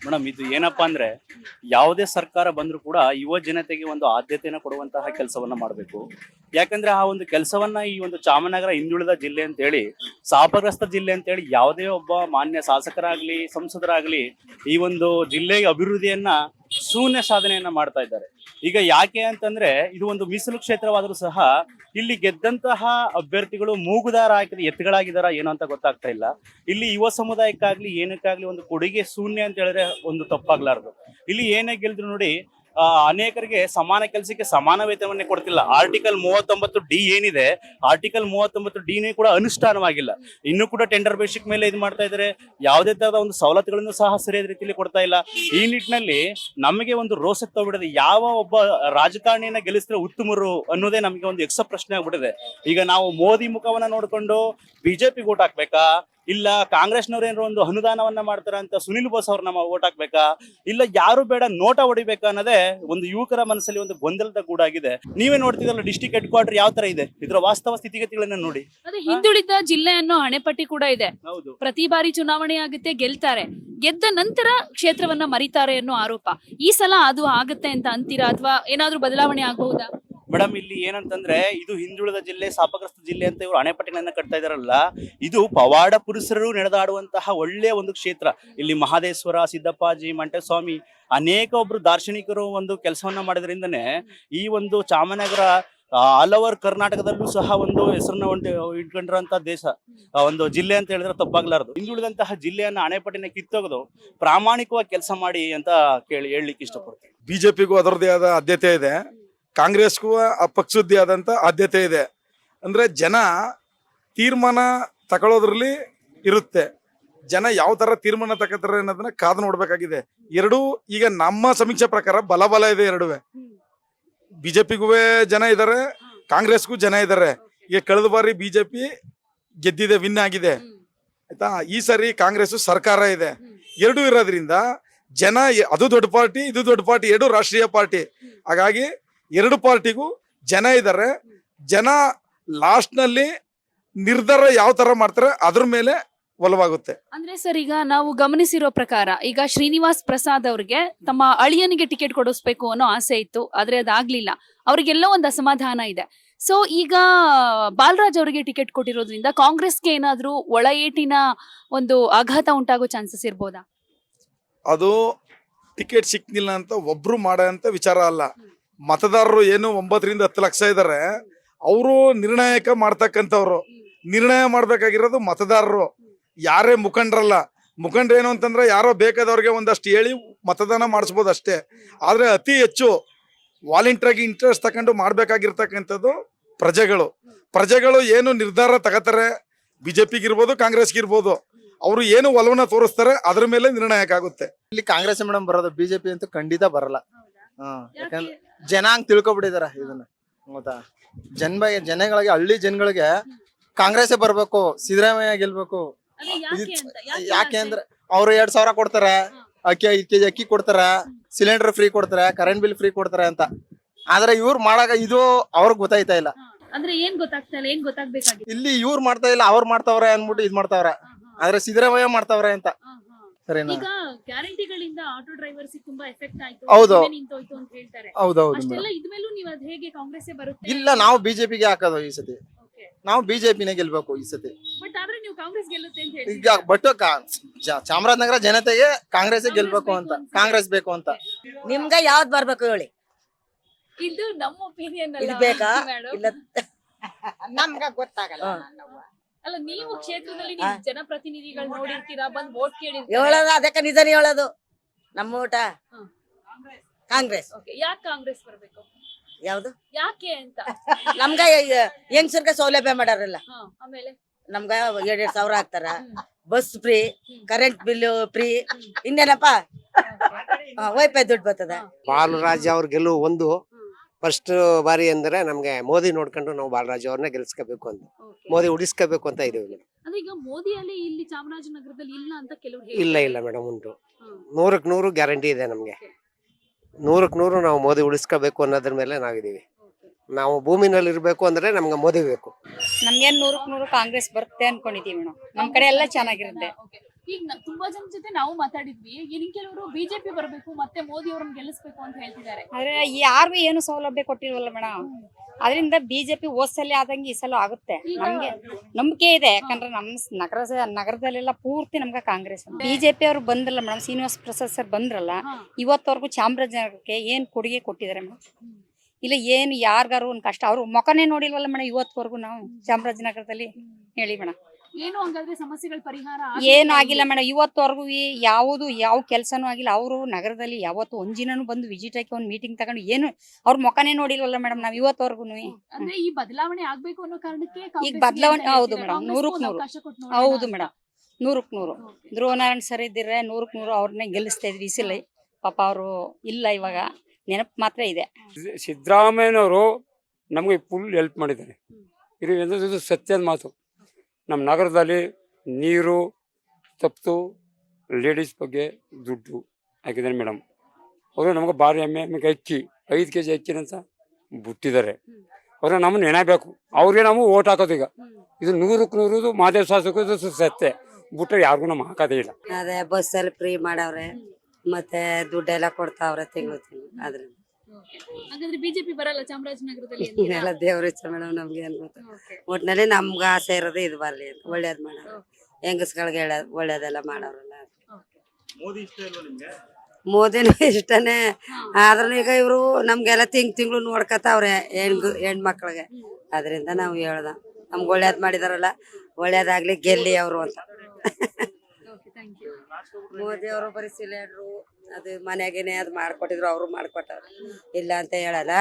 ಮೇಡಮ್ ಇದು ಏನಪ್ಪಾ ಅಂದ್ರೆ ಯಾವುದೇ ಸರ್ಕಾರ ಬಂದರೂ ಕೂಡ ಯುವ ಜನತೆಗೆ ಒಂದು ಆದ್ಯತೆಯನ್ನು ಕೊಡುವಂತಹ ಕೆಲಸವನ್ನ ಮಾಡಬೇಕು. ಯಾಕಂದ್ರೆ ಆ ಒಂದು ಕೆಲಸವನ್ನ ಈ ಒಂದು ಚಾಮನಗರ ಹಿಂದುಳಿದ ಜಿಲ್ಲೆ ಅಂತ ಹೇಳಿ ಸಾಪಗ್ರಸ್ತ ಜಿಲ್ಲೆ ಅಂತ ಹೇಳಿ ಯಾವುದೇ ಒಬ್ಬ ಮಾನ್ಯ ಶಾಸಕರಾಗ್ಲಿ, ಸಂಸದರಾಗ್ಲಿ ಈ ಒಂದು ಜಿಲ್ಲೆಯ ಅಭಿವೃದ್ಧಿಯನ್ನ ಶೂನ್ಯ ಸಾಧನೆಯನ್ನ ಮಾಡ್ತಾ ಇದ್ದಾರೆ. ಈಗ ಯಾಕೆ ಅಂತಂದ್ರೆ ಇದು ಒಂದು ಮೀಸಲು ಕ್ಷೇತ್ರವಾದರೂ ಸಹ ಇಲ್ಲಿ ಗೆದ್ದಂತಹ ಅಭ್ಯರ್ಥಿಗಳು ಮೂಗುದಾರ ಹಾಕಿದ ಎತ್ತುಗಳಾಗಿದಾರ ಏನೋ ಅಂತ ಗೊತ್ತಾಗ್ತಾ ಇಲ್ಲ. ಇಲ್ಲಿ ಯುವ ಸಮುದಾಯಕ್ಕಾಗ್ಲಿ ಏನಕ್ಕಾಗ್ಲಿ ಒಂದು ಕೊಡುಗೆ ಶೂನ್ಯ ಅಂತ ಹೇಳಿದ್ರೆ ಒಂದು ತಪ್ಪಾಗ್ಲಾರ್ದು. ಇಲ್ಲಿ ಏನೇ ಗೆಲ್ದ್ರು ನೋಡಿ ಅನೇಕರಿಗೆ ಸಮಾನ ಕೆಲಸಕ್ಕೆ ಸಮಾನ ವೇತನವನ್ನೇ ಕೊಡ್ತಿಲ್ಲ. ಆರ್ಟಿಕಲ್ ಮೂವತ್ತೊಂಬತ್ತು ಡಿ ಏನಿದೆ ಆರ್ಟಿಕಲ್ ಮೂವತ್ತೊಂಬತ್ತು ಡಿನೇ ಕೂಡ ಅನುಷ್ಠಾನವಾಗಿಲ್ಲ. ಇನ್ನೂ ಕೂಡ ಟೆಂಡರ್ ಬೇಸಿಕ್ ಮೇಲೆ ಇದು ಮಾಡ್ತಾ ಇದ್ದಾರೆ. ಯಾವುದೇ ತರಹದ ಒಂದು ಸವಲತ್ತುಗಳನ್ನು ಸಹ ಸರಿಯಾದ ರೀತಿಯಲ್ಲಿ ಕೊಡ್ತಾ ಇಲ್ಲ. ಈ ನಿಟ್ಟಿನಲ್ಲಿ ನಮಗೆ ಒಂದು ರೋಸ ತಗೊಬಿಡದೆ ಯಾವ ಒಬ್ಬ ರಾಜಕಾರಣಿಯನ್ನ ಗೆಲ್ಲಿಸಿದ್ರೆ ಉತ್ತಮರು ಅನ್ನೋದೇ ನಮಗೆ ಒಂದು ಎಕ್ಸ ಪ್ರಶ್ನೆ ಆಗ್ಬಿಟ್ಟಿದೆ. ಈಗ ನಾವು ಮೋದಿ ಮುಖವನ್ನ ನೋಡ್ಕೊಂಡು ಬಿಜೆಪಿ ಓಟ್ ಹಾಕ್ಬೇಕಾ? ಇಲ್ಲ ಕಾಂಗ್ರೆಸ್ನವ್ರು ಏನಾರ ಒಂದು ಅನುದಾನವನ್ನ ಮಾಡ್ತಾರ ಅಂತ ಸುನಿಲ್ ಬೋಸ್ ಅವ್ರು ನಮ್ಮ ಓಟ್ ಹಾಕ್ಬೇಕಾ? ಇಲ್ಲ ಯಾರು ಬೇಡ ನೋಟ ಹೊಡಿಬೇಕಾ ಅನ್ನೋದೇ ಒಂದು ಯುವಕರ ಮನಸ್ಸಲ್ಲಿ ಒಂದು ಗೊಂದಲದ ಗೂಡಾಗಿದೆ. ನೀವೇ ನೋಡ್ತಿದ್ರಲ್ಲ ಡಿಸ್ಟಿಕ್ ಹೆಡ್ ಕ್ವಾರ್ಟರ್ ಯಾವ ತರ ಇದೆ? ಇದರ ವಾಸ್ತವ ಸ್ಥಿತಿಗತಿಗಳನ್ನ ನೋಡಿ. ಅದೇ ಹಿಂದುಳಿದ ಜಿಲ್ಲೆಯನ್ನು ಅಣೆಪಟ್ಟಿ ಕೂಡ ಇದೆ. ಹೌದು. ಪ್ರತಿ ಬಾರಿ ಚುನಾವಣೆ ಆಗುತ್ತೆ ಗೆಲ್ತಾರೆ. ಗೆದ್ದ ನಂತರ ಕ್ಷೇತ್ರವನ್ನ ಮರಿತಾರೆ ಅನ್ನೋ ಆರೋಪ. ಈ ಸಲ ಅದು ಆಗತ್ತೆ ಅಂತ ಅಂತೀರಾ ಅಥವಾ ಏನಾದ್ರೂ ಬದಲಾವಣೆ ಆಗಬಹುದಾ? ಮೇಡಮ್, ಇಲ್ಲಿ ಏನಂತಂದ್ರೆ ಇದು ಹಿಂದುಳಿದ ಜಿಲ್ಲೆ, ಶಾಪಗ್ರಸ್ತ ಜಿಲ್ಲೆ ಅಂತ ಇವರು ಅಣೆಪಟ್ಟಿಗಳನ್ನ ಕಟ್ತಾ ಇದಾರಲ್ಲ ಇದು ಪವಾಡ ಪುರುಷರು ನಡೆದಾಡುವಂತಹ ಒಳ್ಳೆಯ ಒಂದು ಕ್ಷೇತ್ರ. ಇಲ್ಲಿ ಮಹಾದೇಶ್ವರ, ಸಿದ್ದಪ್ಪಾಜಿ, ಮಂಟಸ್ವಾಮಿ ಅನೇಕ ಒಬ್ರು ದಾರ್ಶನಿಕರು ಒಂದು ಕೆಲಸವನ್ನ ಮಾಡಿದ್ರಿಂದನೇ ಈ ಒಂದು ಚಾಮನಗರ ಆಲ್ ಓವರ್ ಕರ್ನಾಟಕದಲ್ಲೂ ಸಹ ಒಂದು ಹೆಸರನ್ನ ಒಂದು ಇಟ್ಕೊಂಡಿರುವಂತಹ ದೇಶ. ಒಂದು ಜಿಲ್ಲೆ ಅಂತ ಹೇಳಿದ್ರೆ ತಪ್ಪಾಗ್ಲಾರದು. ಹಿಂದುಳಿದಂತಹ ಜಿಲ್ಲೆಯನ್ನ ಅಣೆಪಟ್ಟಿನ ಕಿತ್ತೋಗೋದು ಪ್ರಾಮಾಣಿಕವಾಗಿ ಕೆಲಸ ಮಾಡಿ ಅಂತ ಕೇಳಿ ಹೇಳಲಿಕ್ಕೆ ಇಷ್ಟಪಡ್ತೀನಿ. ಬಿಜೆಪಿಗೂ ಅದರದೇ ಆದ ಆದ್ಯತೆ ಇದೆ. ಕಾಂಗ್ರೆಸ್ಗೂ ಆ ಪಕ್ಷದ್ದೇ ಆದಂತ ಆದ್ಯತೆ ಇದೆ. ಅಂದ್ರೆ ಜನ ತೀರ್ಮಾನ ತಗೊಳ್ಳೋದ್ರಲ್ಲಿ ಇರುತ್ತೆ. ಜನ ಯಾವ ತರ ತೀರ್ಮಾನ ತಗೋತಾರೆ ಅನ್ನೋದನ್ನ ಕಾದು ನೋಡ್ಬೇಕಾಗಿದೆ. ಎರಡೂ ಈಗ ನಮ್ಮ ಸಮೀಕ್ಷೆ ಪ್ರಕಾರ ಬಲ ಬಲ ಇದೆ ಎರಡುವೆ. ಬಿಜೆಪಿಗೂ ಜನ ಇದ್ದಾರೆ ಕಾಂಗ್ರೆಸ್ಗೂ ಜನ ಇದ್ದಾರೆ ಈಗ ಕಳೆದ ಬಾರಿ ಬಿಜೆಪಿ ಗೆದ್ದಿದೆ, ವಿನ್ ಆಗಿದೆ. ಆಯ್ತಾ? ಈ ಸಾರಿ ಕಾಂಗ್ರೆಸ್ ಸರ್ಕಾರ ಇದೆ. ಎರಡೂ ಇರೋದ್ರಿಂದ ಜನ, ಅದು ದೊಡ್ಡ ಪಾರ್ಟಿ, ಇದು ದೊಡ್ಡ ಪಾರ್ಟಿ, ಎರಡು ರಾಷ್ಟ್ರೀಯ ಪಾರ್ಟಿ. ಹಾಗಾಗಿ ಎರಡು ಪಾರ್ಟಿಗೂ ಜನ ಇದ್ದಾರೆ ಜನ ಲಾಸ್ಟ್ನಲ್ಲಿ ನಿರ್ಧಾರ ಯಾವ ತರ ಮಾಡ್ತಾರೆ ಅದ್ರ ಮೇಲೆ ಒಲವಾಗುತ್ತೆ. ಅಂದ್ರೆ ಸರ್ ಈಗ ನಾವು ಗಮನಿಸಿರೋ ಪ್ರಕಾರ ಈಗ ಶ್ರೀನಿವಾಸ್ ಪ್ರಸಾದ್ ಅವ್ರಿಗೆ ತಮ್ಮ ಅಳಿಯನಿಗೆ ಟಿಕೆಟ್ ಕೊಡಿಸ್ಬೇಕು ಅನ್ನೋ ಆಸೆ ಇತ್ತು ಆದ್ರೆ ಅದಾಗ್ಲಿಲ್ಲ ಅವ್ರಿಗೆಲ್ಲೋ ಒಂದು ಅಸಮಾಧಾನ ಇದೆ. ಸೊ ಈಗ ಬಾಲರಾಜ್ ಅವರಿಗೆ ಟಿಕೆಟ್ ಕೊಟ್ಟಿರೋದ್ರಿಂದ ಕಾಂಗ್ರೆಸ್ಗೆ ಏನಾದ್ರೂ ಒಳ ಏಟಿನ ಒಂದು ಆಘಾತ ಉಂಟಾಗೋ ಚಾನ್ಸಸ್ ಇರ್ಬೋದಾ? ಅದು ಟಿಕೆಟ್ ಸಿಕ್ಕಿಲ್ಲ ಅಂತ ಒಬ್ರು ಮಾಡೋಂಥ ವಿಚಾರ ಅಲ್ಲ. ಮತದಾರರು ಏನು ಒಂಬತ್ತರಿಂದ ಹತ್ತು ಲಕ್ಷ ಇದ್ದಾರೆ ಅವರು ನಿರ್ಣಾಯಕ ಮಾಡ್ತಕ್ಕಂಥವ್ರು. ನಿರ್ಣಯ ಮಾಡ್ಬೇಕಾಗಿರೋದು ಮತದಾರರು. ಯಾರೇ ಮುಖಂಡರಲ್ಲ, ಮುಖಂಡ್ರು ಏನು ಅಂತಂದ್ರೆ ಯಾರೋ ಬೇಕಾದವ್ರಿಗೆ ಒಂದಷ್ಟು ಹೇಳಿ ಮತದಾನ ಮಾಡಿಸ್ಬೋದು ಅಷ್ಟೇ. ಆದರೆ ಅತಿ ಹೆಚ್ಚು ವಾಲಂಟಿಯರಾಗಿ ಇಂಟ್ರೆಸ್ಟ್ ತಗೊಂಡು ಮಾಡ್ಬೇಕಾಗಿರ್ತಕ್ಕಂಥದ್ದು ಪ್ರಜೆಗಳು. ಪ್ರಜೆಗಳು ಏನು ನಿರ್ಧಾರ ತಗೋತಾರೆ ಬಿ ಜೆ ಕಾಂಗ್ರೆಸ್ಗೆ ಇರ್ಬೋದು, ಅವರು ಏನು ಒಲವನ್ನ ತೋರಿಸ್ತಾರೆ, ಅದ್ರ ಮೇಲೆ ನಿರ್ಣಾಯಕ ಆಗುತ್ತೆ. ಇಲ್ಲಿ ಕಾಂಗ್ರೆಸ್ ಮೇಡಮ್ ಬರೋದು ಬಿಜೆಪಿ ಅಂತೂ ಖಂಡಿತ ಬರಲ್ಲ. ಹ್ಮ್ ಯಾಕಂದ್ರೆ ಜನ ಹಂಗ್ ತಿಳ್ಕೊಬಿಟ್ಟಿದಾರ ಇದನ್ನ. ಗೊತ್ತಾ ಜನ ಜನಗಳಿಗೆ ಹಳ್ಳಿ ಜನಗಳಿಗೆ ಕಾಂಗ್ರೆಸ್ ಬರ್ಬೇಕು ಸಿದ್ದರಾಮಯ್ಯ ಗೆಲ್ಬೇಕು. ಯಾಕೆ ಅಂದ್ರೆ ಅವ್ರು ಎರಡ್ ಸಾವಿರ ಕೊಡ್ತಾರೆ ಅಕ್ಕಿ ಐದ್ ಕೆಜಿ ಅಕ್ಕಿ ಕೊಡ್ತಾರೆ ಸಿಲಿಂಡರ್ ಫ್ರೀ ಕೊಡ್ತಾರೆ ಕರೆಂಟ್ ಬಿಲ್ ಫ್ರೀ ಕೊಡ್ತಾರೆ ಅಂತ. ಆದ್ರೆ ಇವ್ರು ಮಾಡಾಗ ಇದು ಅವ್ರಿಗೆ ಗೊತ್ತಾಯ್ತಾ ಇಲ್ಲ. ಅಂದ್ರೆ ಏನ್ ಗೊತ್ತಾಗ್ತಾ ಇಲ್ಲ? ಏನ್ ಗೊತ್ತಾಗ್ಬೇಕಾಗಿತ್ತು? ಇಲ್ಲಿ ಇವ್ರು ಮಾಡ್ತಾ ಇಲ್ಲ ಅವ್ರು ಮಾಡ್ತಾವ್ರೆ ಅನ್ಬಿಟ್ಟು ಇದ್ ಮಾಡ್ತಾವ್ರೆ. ಆದ್ರೆ ಸಿದ್ದರಾಮಯ್ಯ ಮಾಡ್ತಾವ್ರೆ ಅಂತ. ಸರಿನಾ? ಈಗ ಗ್ಯಾರಂಟಿಗಳಿಂದ ಆಟೋ ಡ್ರೈವರ್ಸ್ ತುಂಬಾ ಎಫೆಕ್ಟ್ ಆಯ್ತು ಹೌದು. ಜೀವ ನಿಂತೋಯ್ತು ಅಂತ ಹೇಳ್ತಾರೆ. ಹೌದೌದು ಅಷ್ಟೆಲ್ಲ ಇದ್ಮೇಲೂ ನೀವು ಅದ್ ಹೇಗೆ ಕಾಂಗ್ರೆಸ್ ಬರುತ್ತೆ? ಇಲ್ಲ ನಾವು ಬಿಜೆಪಿಗೆ ಹಾಕೋದು ಈ ಸತಿ. ನಾವು ಬಿಜೆಪಿನೇ ಗೆಲ್ಬೇಕು ಈ ಸತಿ. ಬಟ್ ಆದ್ರೆ ನೀವು ಕಾಂಗ್ರೆಸ್ ಗೆಲ್ಲುತ್ತೆ ಅಂತ ಈಗ ಬಟ್ ಚಾಮರಾಜನಗರ ಜನತೆಗೆ ಕಾಂಗ್ರೆಸ್ ಗೆಲ್ಬೇಕು ಅಂತ ಕಾಂಗ್ರೆಸ್ ಬೇಕು ಅಂತ. ನಿಮ್ಗೆ ಯಾವ್ದ್ ಬರ್ಬೇಕು ಹೇಳಿ? ಇದು ನಮ್ಮ ಒಪಿನಿಯನ್ ಇದು ಬೇಕಾ? ಇಲ್ಲ. ನಮ್ಗ ಗೊತ್ತಾಗಲ್ಲ ಹಾ. ನಾವು. ಅಲ್ಲ ನೀವು ಕ್ಷೇತ್ರದಲ್ಲಿ ನೀವು ಜನಪ್ರತಿನಿಧಿಗಳು ನೋಡಿರ್ತೀರಾ? ಬಂದ್ ವೋಟ್ ಕೇಳಿರ್ತೀರಾ? ಹೇಳೋದು ಅದಕ್ಕೆ ನಿಜಾನೇ ಹೇಳೋದು ನಮ್ಮ ಊಟ. ಹ್ಮ್. ಕಾಂಗ್ರೆಸ್. Okay, ಯಾಕ್ ಕಾಂಗ್ರೆಸ್ ಬರ್ಬೇಕು? ಯಾವ್ದು? ಯಾಕೆ ಅಂತ? ನಮ್ಗ ಹೆಂಗ್ಸರ್ಗೆ ಸೌಲಭ್ಯ ಮಾಡಾರಲ್ಲ. ಹಾ, ಆಮೇಲೆ? ನಮ್ಗ ಎರಡ್ ಎರಡ್ ಸಾವಿರ ಹಾಕ್ತಾರ bus free current bill free. ಇನ್ನೇನಪ್ಪ? ವೈಫೈ ದುಡ್ಡು ಬರ್ತದ. ಬಾಲರಾಜ್ ಅವ್ರ ಗೆಲುವು ಒಂದು. ಫಸ್ಟ್ ಬಾರಿ ಅಂದ್ರೆ ನಮ್ಗೆ ಮೋದಿ ನೋಡ್ಕೊಂಡು ನಾವು ಬಾಲರಾಜ್ ಅವ್ರನ್ನ ಗೆಲ್ಸ್ಕೋಬೇಕು ಅಂತ. ಮೋದಿ ಉಳಿಸ್ಕೋಬೇಕು ಅಂತ ಇದೀವಿ ಮೇಡಮ್ ಅಂದ್ರೆ ಈಗ ಮೋದಿ ಅಲೆ ಇಲ್ಲಿ ಚಾಮರಾಜನಗರದಲ್ಲಿ ಇಲ್ಲ ಅಂತ ಕೆಲವರು ಇಲ್ಲ ಇಲ್ಲ ಮೇಡಮ್ ಉಂಟು. ನೂರಕ್ಕೆ ನೂರು ಗ್ಯಾರಂಟಿ ಇದೆ ನಮ್ಗೆ. ನೂರಕ್ಕೆ ನೂರು ನಾವು ಮೋದಿ ಉಳಿಸ್ಕೋಬೇಕು ಅನ್ನೋದ್ರ ಮೇಲೆ ನಾವಿದೀವಿ ನಾವು ಭೂಮಿನಲ್ಲಿ ಇರಬೇಕು ಅಂದ್ರೆ ನಮ್ಗೆ ಮೋದಿ ಬೇಕು. ನಮ್ಗೇನ್ ನೂರಕ್ ನೂರು ಕಾಂಗ್ರೆಸ್ ಬರುತ್ತೆ ಅನ್ಕೊಂಡಿದೀವಿ ಮೇಡಮ್. ನಮ್ ಕಡೆ ಎಲ್ಲ ಚೆನ್ನಾಗಿರುತ್ತೆ. ಈಗ ತುಂಬಾ ಜನ ಜೊತೆ ನಾವು ಮಾತಾಡಿದ್ವಿ. ಇನ್ ಕೆಲವರು ಬಿಜೆಪಿ ಬರಬೇಕು ಮತ್ತೆ ಮೋದಿ ಅವ್ರನ್ನ ಗೆಲ್ಲಿಸ್ಬೇಕು ಅಂತ ಹೇಳ್ತಿದ್ದಾರೆ. ಆದ್ರೆ ಯಾರು ಏನು ಸೌಲಭ್ಯ ಕೊಟ್ಟಿಲ್ವಲ್ಲ ಮೇಡಮ್ ಅದರಿಂದ ಬಿಜೆಪಿ ಓದ್ಸಲಿ ಆದಂಗೆ ಈ ಸಲ ಆಗುತ್ತೆ. ನಮ್ಗೆ ನಂಬಿಕೆ ಇದೆ. ಯಾಕಂದ್ರೆ ನಮ್ ನಗರ ನಗರದಲ್ಲೆಲ್ಲ ಪೂರ್ತಿ ನಮ್ಗೆ ಕಾಂಗ್ರೆಸ್ ಬಿಜೆಪಿ ಅವ್ರು ಬಂದ್ರಲ್ಲ ಮೇಡಮ್ ಶ್ರೀನಿವಾಸ್ ಪ್ರಸಾದ್ ಸರ್ ಬಂದ್ರಲ್ಲ. ಇವತ್ತವರೆಗೂ ಚಾಮರಾಜನಗರಕ್ಕೆ ಏನ್ ಕೊಡುಗೆ ಕೊಟ್ಟಿದ್ದಾರೆ ಮೇಡಮ್ ಇಲ್ಲ ಏನು ಯಾರಿಗಾರು ಒಂದು ಕಷ್ಟ. ಅವ್ರು ಮೊಕನೇ ನೋಡಿಲ್ವಲ್ಲ ಮೇಡಮ್ ಇವತ್ತವರೆಗೂ ನಾವು ಚಾಮರಾಜನಗರದಲ್ಲಿ ಹೇಳಿ ಮೇಡಮ್ ಏನು ಹಂಗಾದ್ರೆ ಸಮಸ್ಯೆಗಳ ಪರಿಹಾರ ಏನು ಆಗಿಲ್ಲ ಮೇಡಮ್ ಇವತ್ತವರೆಗೂ ಯಾವುದು ಯಾವ ಕೆಲಸನೂ ಆಗಿಲ್ಲ. ಅವರು ನಗರದಲ್ಲಿ ಯಾವತ್ತು ಒಂದಿನೂ ಬಂದು ವಿಸಿಟ್ ಹಾಕಿ ಒಂದು ಮೀಟಿಂಗ್ ತಗೊಂಡು ಏನು ಅವ್ರ ಮುಖನೇ ನೋಡಿಲ್ವಲ್ಲ ಮೇಡಮ್ ನಾವು ಇವತ್ತವರೆಗೂ. ಅಂದ್ರೆ ಈ ಬದಲಾವಣೆ ಆಗ್ಬೇಕು ಅನ್ನೋ ಕಾರಣಕ್ಕೆ ಈಗ ಕಾಂಗ್ರೆಸ್ಗೆ ಬದಲಾವಣೆ ಅಂತ ಹೌದು. ಮೇಡಮ್ ಕಾಂಗ್ರೆಸ್ಗೂ ನೂರಕ್ಕೆ ಒಂದು ನೂರು. ಅವಕಾಶ ಕೊಟ್ಟು ನೋಡೋಣ ಹೌದು ಅಂತ. ಮೇಡಮ್ ನೂರಕ್ಕೆ ನೂರು. Okay. ಧ್ರುವನಾರಾಯಣ್ ಸರ್ ಇದ್ದಿದ್ರೆ ನೂರಕ್ಕೆ ನೂರು ಅವ್ರನ್ನೇ ಗೆಲ್ಲಿಸ್ತಾ ಇದ್ವಿ ಈ ಸಲ. ಪಾಪ ಅವರು ಇಲ್ಲ ಇವಾಗ ನೆನಪು ಮಾತ್ರ ಇದೆ. ಸಿದ್ದರಾಮಯ್ಯನವರು ನಮಗೆ ಫುಲ್ ಹೆಲ್ಪ್ ಮಾಡಿದ್ದಾರೆ. ಇದು ಇದು ಸತ್ಯದ ಮಾತು. ನಮ್ಮ ನಗರದಲ್ಲಿ ನೀರು ತಪ್ಪು ಲೇಡೀಸ್ ಬಗ್ಗೆ ದುಡ್ಡು ಹಾಕಿದ್ದಾರೆ ಮೇಡಮ್. ಅವರು ನಮಗೆ ಭಾರಿ ಎಮ್ಮೆ ಎಮ್ಮೆಗೆ ಅಕ್ಕಿ ಐದು ಕೆ ಜಿ ಅಕ್ಕಿನಂತ ಬಿಟ್ಟಿದ್ದಾರೆ. ಅವರು ನಮ್ಮನ್ನು ನೆನಬೇಕು ಅವ್ರಿಗೆ ನಾವು ಓಟ್ ಹಾಕೋದು ಈಗ. ಇದು ನೂರಕ್ಕೆ ನೂರು ಮಾದೇವ್ ಶಾಸಕರು ಸತ್ತೆ ಬಿಟ್ಟರೆ ಯಾರಿಗೂ ನಮ್ಮ ಹಾಕೋದೇ ಇಲ್ಲ. ಅದೇ ಬಸ್ಸಲ್ಲಿ ಫ್ರೀ ಮಾಡವ್ರೆ, ಮತ್ತೆ ದುಡ್ಡೆಲ್ಲ ಕೊಡ್ತಾವ್ರೆ ತಿಂಗಳು ತಿಂಗಳು ಅದ್ರಿಂದ ಹಾಗಾದ್ರೆ ಬಿಜೆಪಿ ಬರಲ್ಲ ಚಾಮರಾಜನಗರದಲ್ಲಿ ಎಲ್ಲ ದೇವ್ರ ಇಚ್ಛೆ ಮೇಡಮ್ ನಮ್ಗೆ ಏನ್ ಗೊತ್ತ ಒಟ್ನಲ್ಲಿ ನಮ್ಗೆ ಆಸೆ ಇರೋದು ಇದು ಬರ್ಲಿ ಅಂತ ಒಳ್ಳೇದ್ ಮಾಡೋರು ಹೆಂಗಸ್ಗಳಿಗೆ ಒಳ್ಳೇದೆಲ್ಲ ಮಾಡೋರಲ್ಲ ಮೋದಿನೂ ಇಷ್ಟನೇ. ಆದ್ರೂ ಈಗ ಇವರು ನಮ್ಗೆಲ್ಲ ತಿಂಗ್ ತಿಂಗಳು ನೋಡ್ಕತಾವ್ರೆ ಹೆಣ್ ಹೆಣ್ಮಕ್ಳಿಗೆ. ಅದರಿಂದ ನಾವು ಹೇಳ್ದ ನಮ್ಗೆ ಒಳ್ಳೇದ್ ಮಾಡಿದಾರಲ್ಲ ಒಳ್ಳೇದಾಗ್ಲಿ ಗೆಲ್ಲಿ ಅವರು ಅಂತ. ಮೋದಿ ಅವರು ಬರೀ ಸಿಲಿಂಡ್ರು ಅದು ಮನೆಗೇನೆ ಅದು ಮಾಡಿಕೊಟ್ಟಿದ್ರು ಅವರು ಮಾಡ್ಕೊಟ್ಟವ್ರು ಇಲ್ಲ ಅಂತ ಹೇಳಲ್ಲ.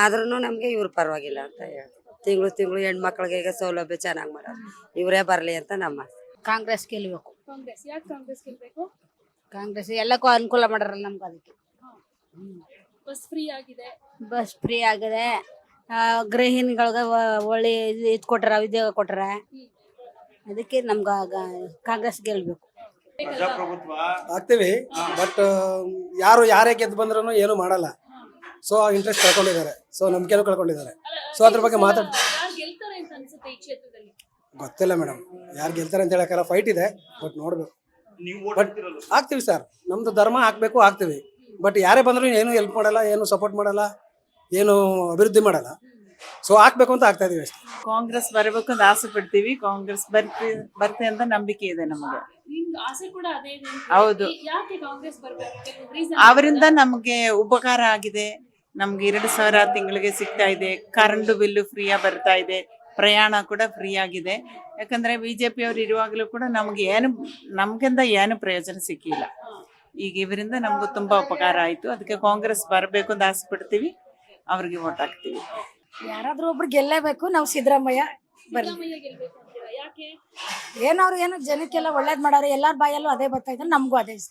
ಆದ್ರೂ ನಮಗೆ ಇವ್ರು ಪರವಾಗಿಲ್ಲ ಅಂತ ಹೇಳಿ ತಿಂಗಳು ತಿಂಗಳು ಹೆಣ್ಮಕ್ಳಿಗೆ ಈಗ ಸೌಲಭ್ಯ ಚೆನ್ನಾಗಿ ಮಾಡೋರು ಇವರೇ ಬರಲಿ ಅಂತ ನಮ್ಮ ಕಾಂಗ್ರೆಸ್ ಗೆಲ್ಬೇಕು. ಕಾಂಗ್ರೆಸ್ ಯಾಕೆ ಕಾಂಗ್ರೆಸ್ ಗೆಲ್ಬೇಕು? ಕಾಂಗ್ರೆಸ್ ಎಲ್ಲಕ್ಕೂ ಅನುಕೂಲ ಮಾಡ್ರಲ್ಲ ನಮ್ಗೆ ಅದಕ್ಕೆ. ಬಸ್ ಫ್ರೀ ಆಗಿದೆ. ಬಸ್ ಫ್ರೀ ಆಗಿದೆ. ಗೃಹಿಣಿಗಳಿಗೆ ಒಳ್ಳೆ ಇದು ಇದು ಕೊಟ್ರ ಉದ್ಯೋಗ ಕೊಟ್ರ. ಅದಕ್ಕೆ ನಮ್ಗೆ ಕಾಂಗ್ರೆಸ್ ಗೆಲ್ಬೇಕು. ಆಗ್ತೀವಿ ಬಟ್ ಯಾರು ಯಾರೇ ಗೆದ್ದು ಬಂದ್ರು ಏನು ಮಾಡಲ್ಲ. ಸೊ ಇಂಟ್ರೆಸ್ಟ್ ಕಳ್ಕೊಂಡಿದ್ದಾರೆ. ಸೊ ನಂಬಿಕೆನೂ ಕಳ್ಕೊಂಡಿದ್ದಾರೆ. ಸೊ ಅದ್ರ ಬಗ್ಗೆ ಮಾತಾಡ್ ಯಾರು ಗೆಲ್ತಾರೆ ಅಂತ ಅನ್ಸುತ್ತೆ ಈ ಕ್ಷೇತ್ರದಲ್ಲಿ? ಗೊತ್ತಿಲ್ಲ ಮೇಡಮ್. ಯಾರು ಗೆಲ್ತಾರೆ ಅಂತ ಹೇಳಕ್ಕೆಲ್ಲ ಫೈಟ್ ಇದೆ ಬಟ್ ನೋಡ್ಬೇಕು. ಬಟ್ ಆಗ್ತೀವಿ ಸರ್? ನಮ್ದು ಧರ್ಮ ಹಾಕ್ಬೇಕು ಆಗ್ತೀವಿ ಬಟ್ ಯಾರೇ ಬಂದ್ರು ಏನು ಹೆಲ್ಪ್ ಮಾಡಲ್ಲ ಏನು ಸಪೋರ್ಟ್ ಮಾಡಲ್ಲ ಏನು ಅಭಿವೃದ್ಧಿ ಮಾಡಲ್ಲ. ಸೊ ಹಾಕ್ಬೇಕು ಅಂತ ಆಗ್ತಾ ಇದೀವಿ ಅಷ್ಟೇ. ಕಾಂಗ್ರೆಸ್ ಬರಬೇಕು ಅಂತ ಆಸೆ ಪಡ್ತೀವಿ. ಕಾಂಗ್ರೆಸ್ ಬರ್ತಿ ಬರ್ತೆ ಅಂತ ನಂಬಿಕೆ ಇದೆ ನಮಗೆ. ನಿಮ್ಗೆ ಆಸೆ ಕೂಡ ಅದೇ ಇದೆ ಅಂತ ಹೌದು. ಯಾಕೆ ಕಾಂಗ್ರೆಸ್ ಬರ್ಬೇಕು? ಕೆಲವು reason ಅವರಿಂದ ನಮಗೆ ಉಪಕಾರ ಆಗಿದೆ. ನಮ್ಗೆ ಎರಡು ಸಾವಿರ ತಿಂಗಳಿಗೆ ಸಿಗ್ತಾ ಇದೆ. ಕರೆಂಟ್ ಬಿಲ್ಲು ಆಗಿ ಬರ್ತಾ ಇದೆ. ಪ್ರಯಾಣ ಕೂಡ ಫ್ರೀ ಆಗಿದೆ. ಯಾಕಂದ್ರೆ ಬಿಜೆಪಿ ಅವರು ಇರುವಾಗಲೂ ಕೂಡ ನಮ್ಗೆ ಏನು ನಮ್ಗಿಂದ ಏನು ಪ್ರಯೋಜನ ಸಿಕ್ಕಿಲ್ಲ. ಈಗ ಇವರಿಂದ ನಮ್ಗೂ ತುಂಬಾ ಉಪಕಾರ ಆಯ್ತು. ಅದಕ್ಕೆ ಕಾಂಗ್ರೆಸ್ ಬರಬೇಕು ಅಂತ ಆಸೆ ಪಡ್ತೀವಿ. ಅವ್ರಿಗೆ ವೋಟ್ ಹಾಕ್ತೀವಿ. ಯಾರಾದ್ರೂ ಒಬ್ರು ಗೆಲ್ಲೇಬೇಕು ನಾವು ಸಿದ್ದರಾಮಯ್ಯ ಬರ್ಲಿ. ಸಿದ್ದರಾಮಯ್ಯ ಗೆಲ್ಬೇಕು ಅಂತೀರಾ? ಯಾಕೆ? ಏನವ್ರು ಏನು ಜನಕ್ಕೆಲ್ಲ ಒಳ್ಳೇದ್ ಮಾಡಾರೆ ಎಲ್ಲಾರ ಬಾಯಲ್ಲೂ ಅದೇ ಬರ್ತಾ ಇದ್ರೆ ನಮಗೂ ಅದೇ ಇಷ್ಟ.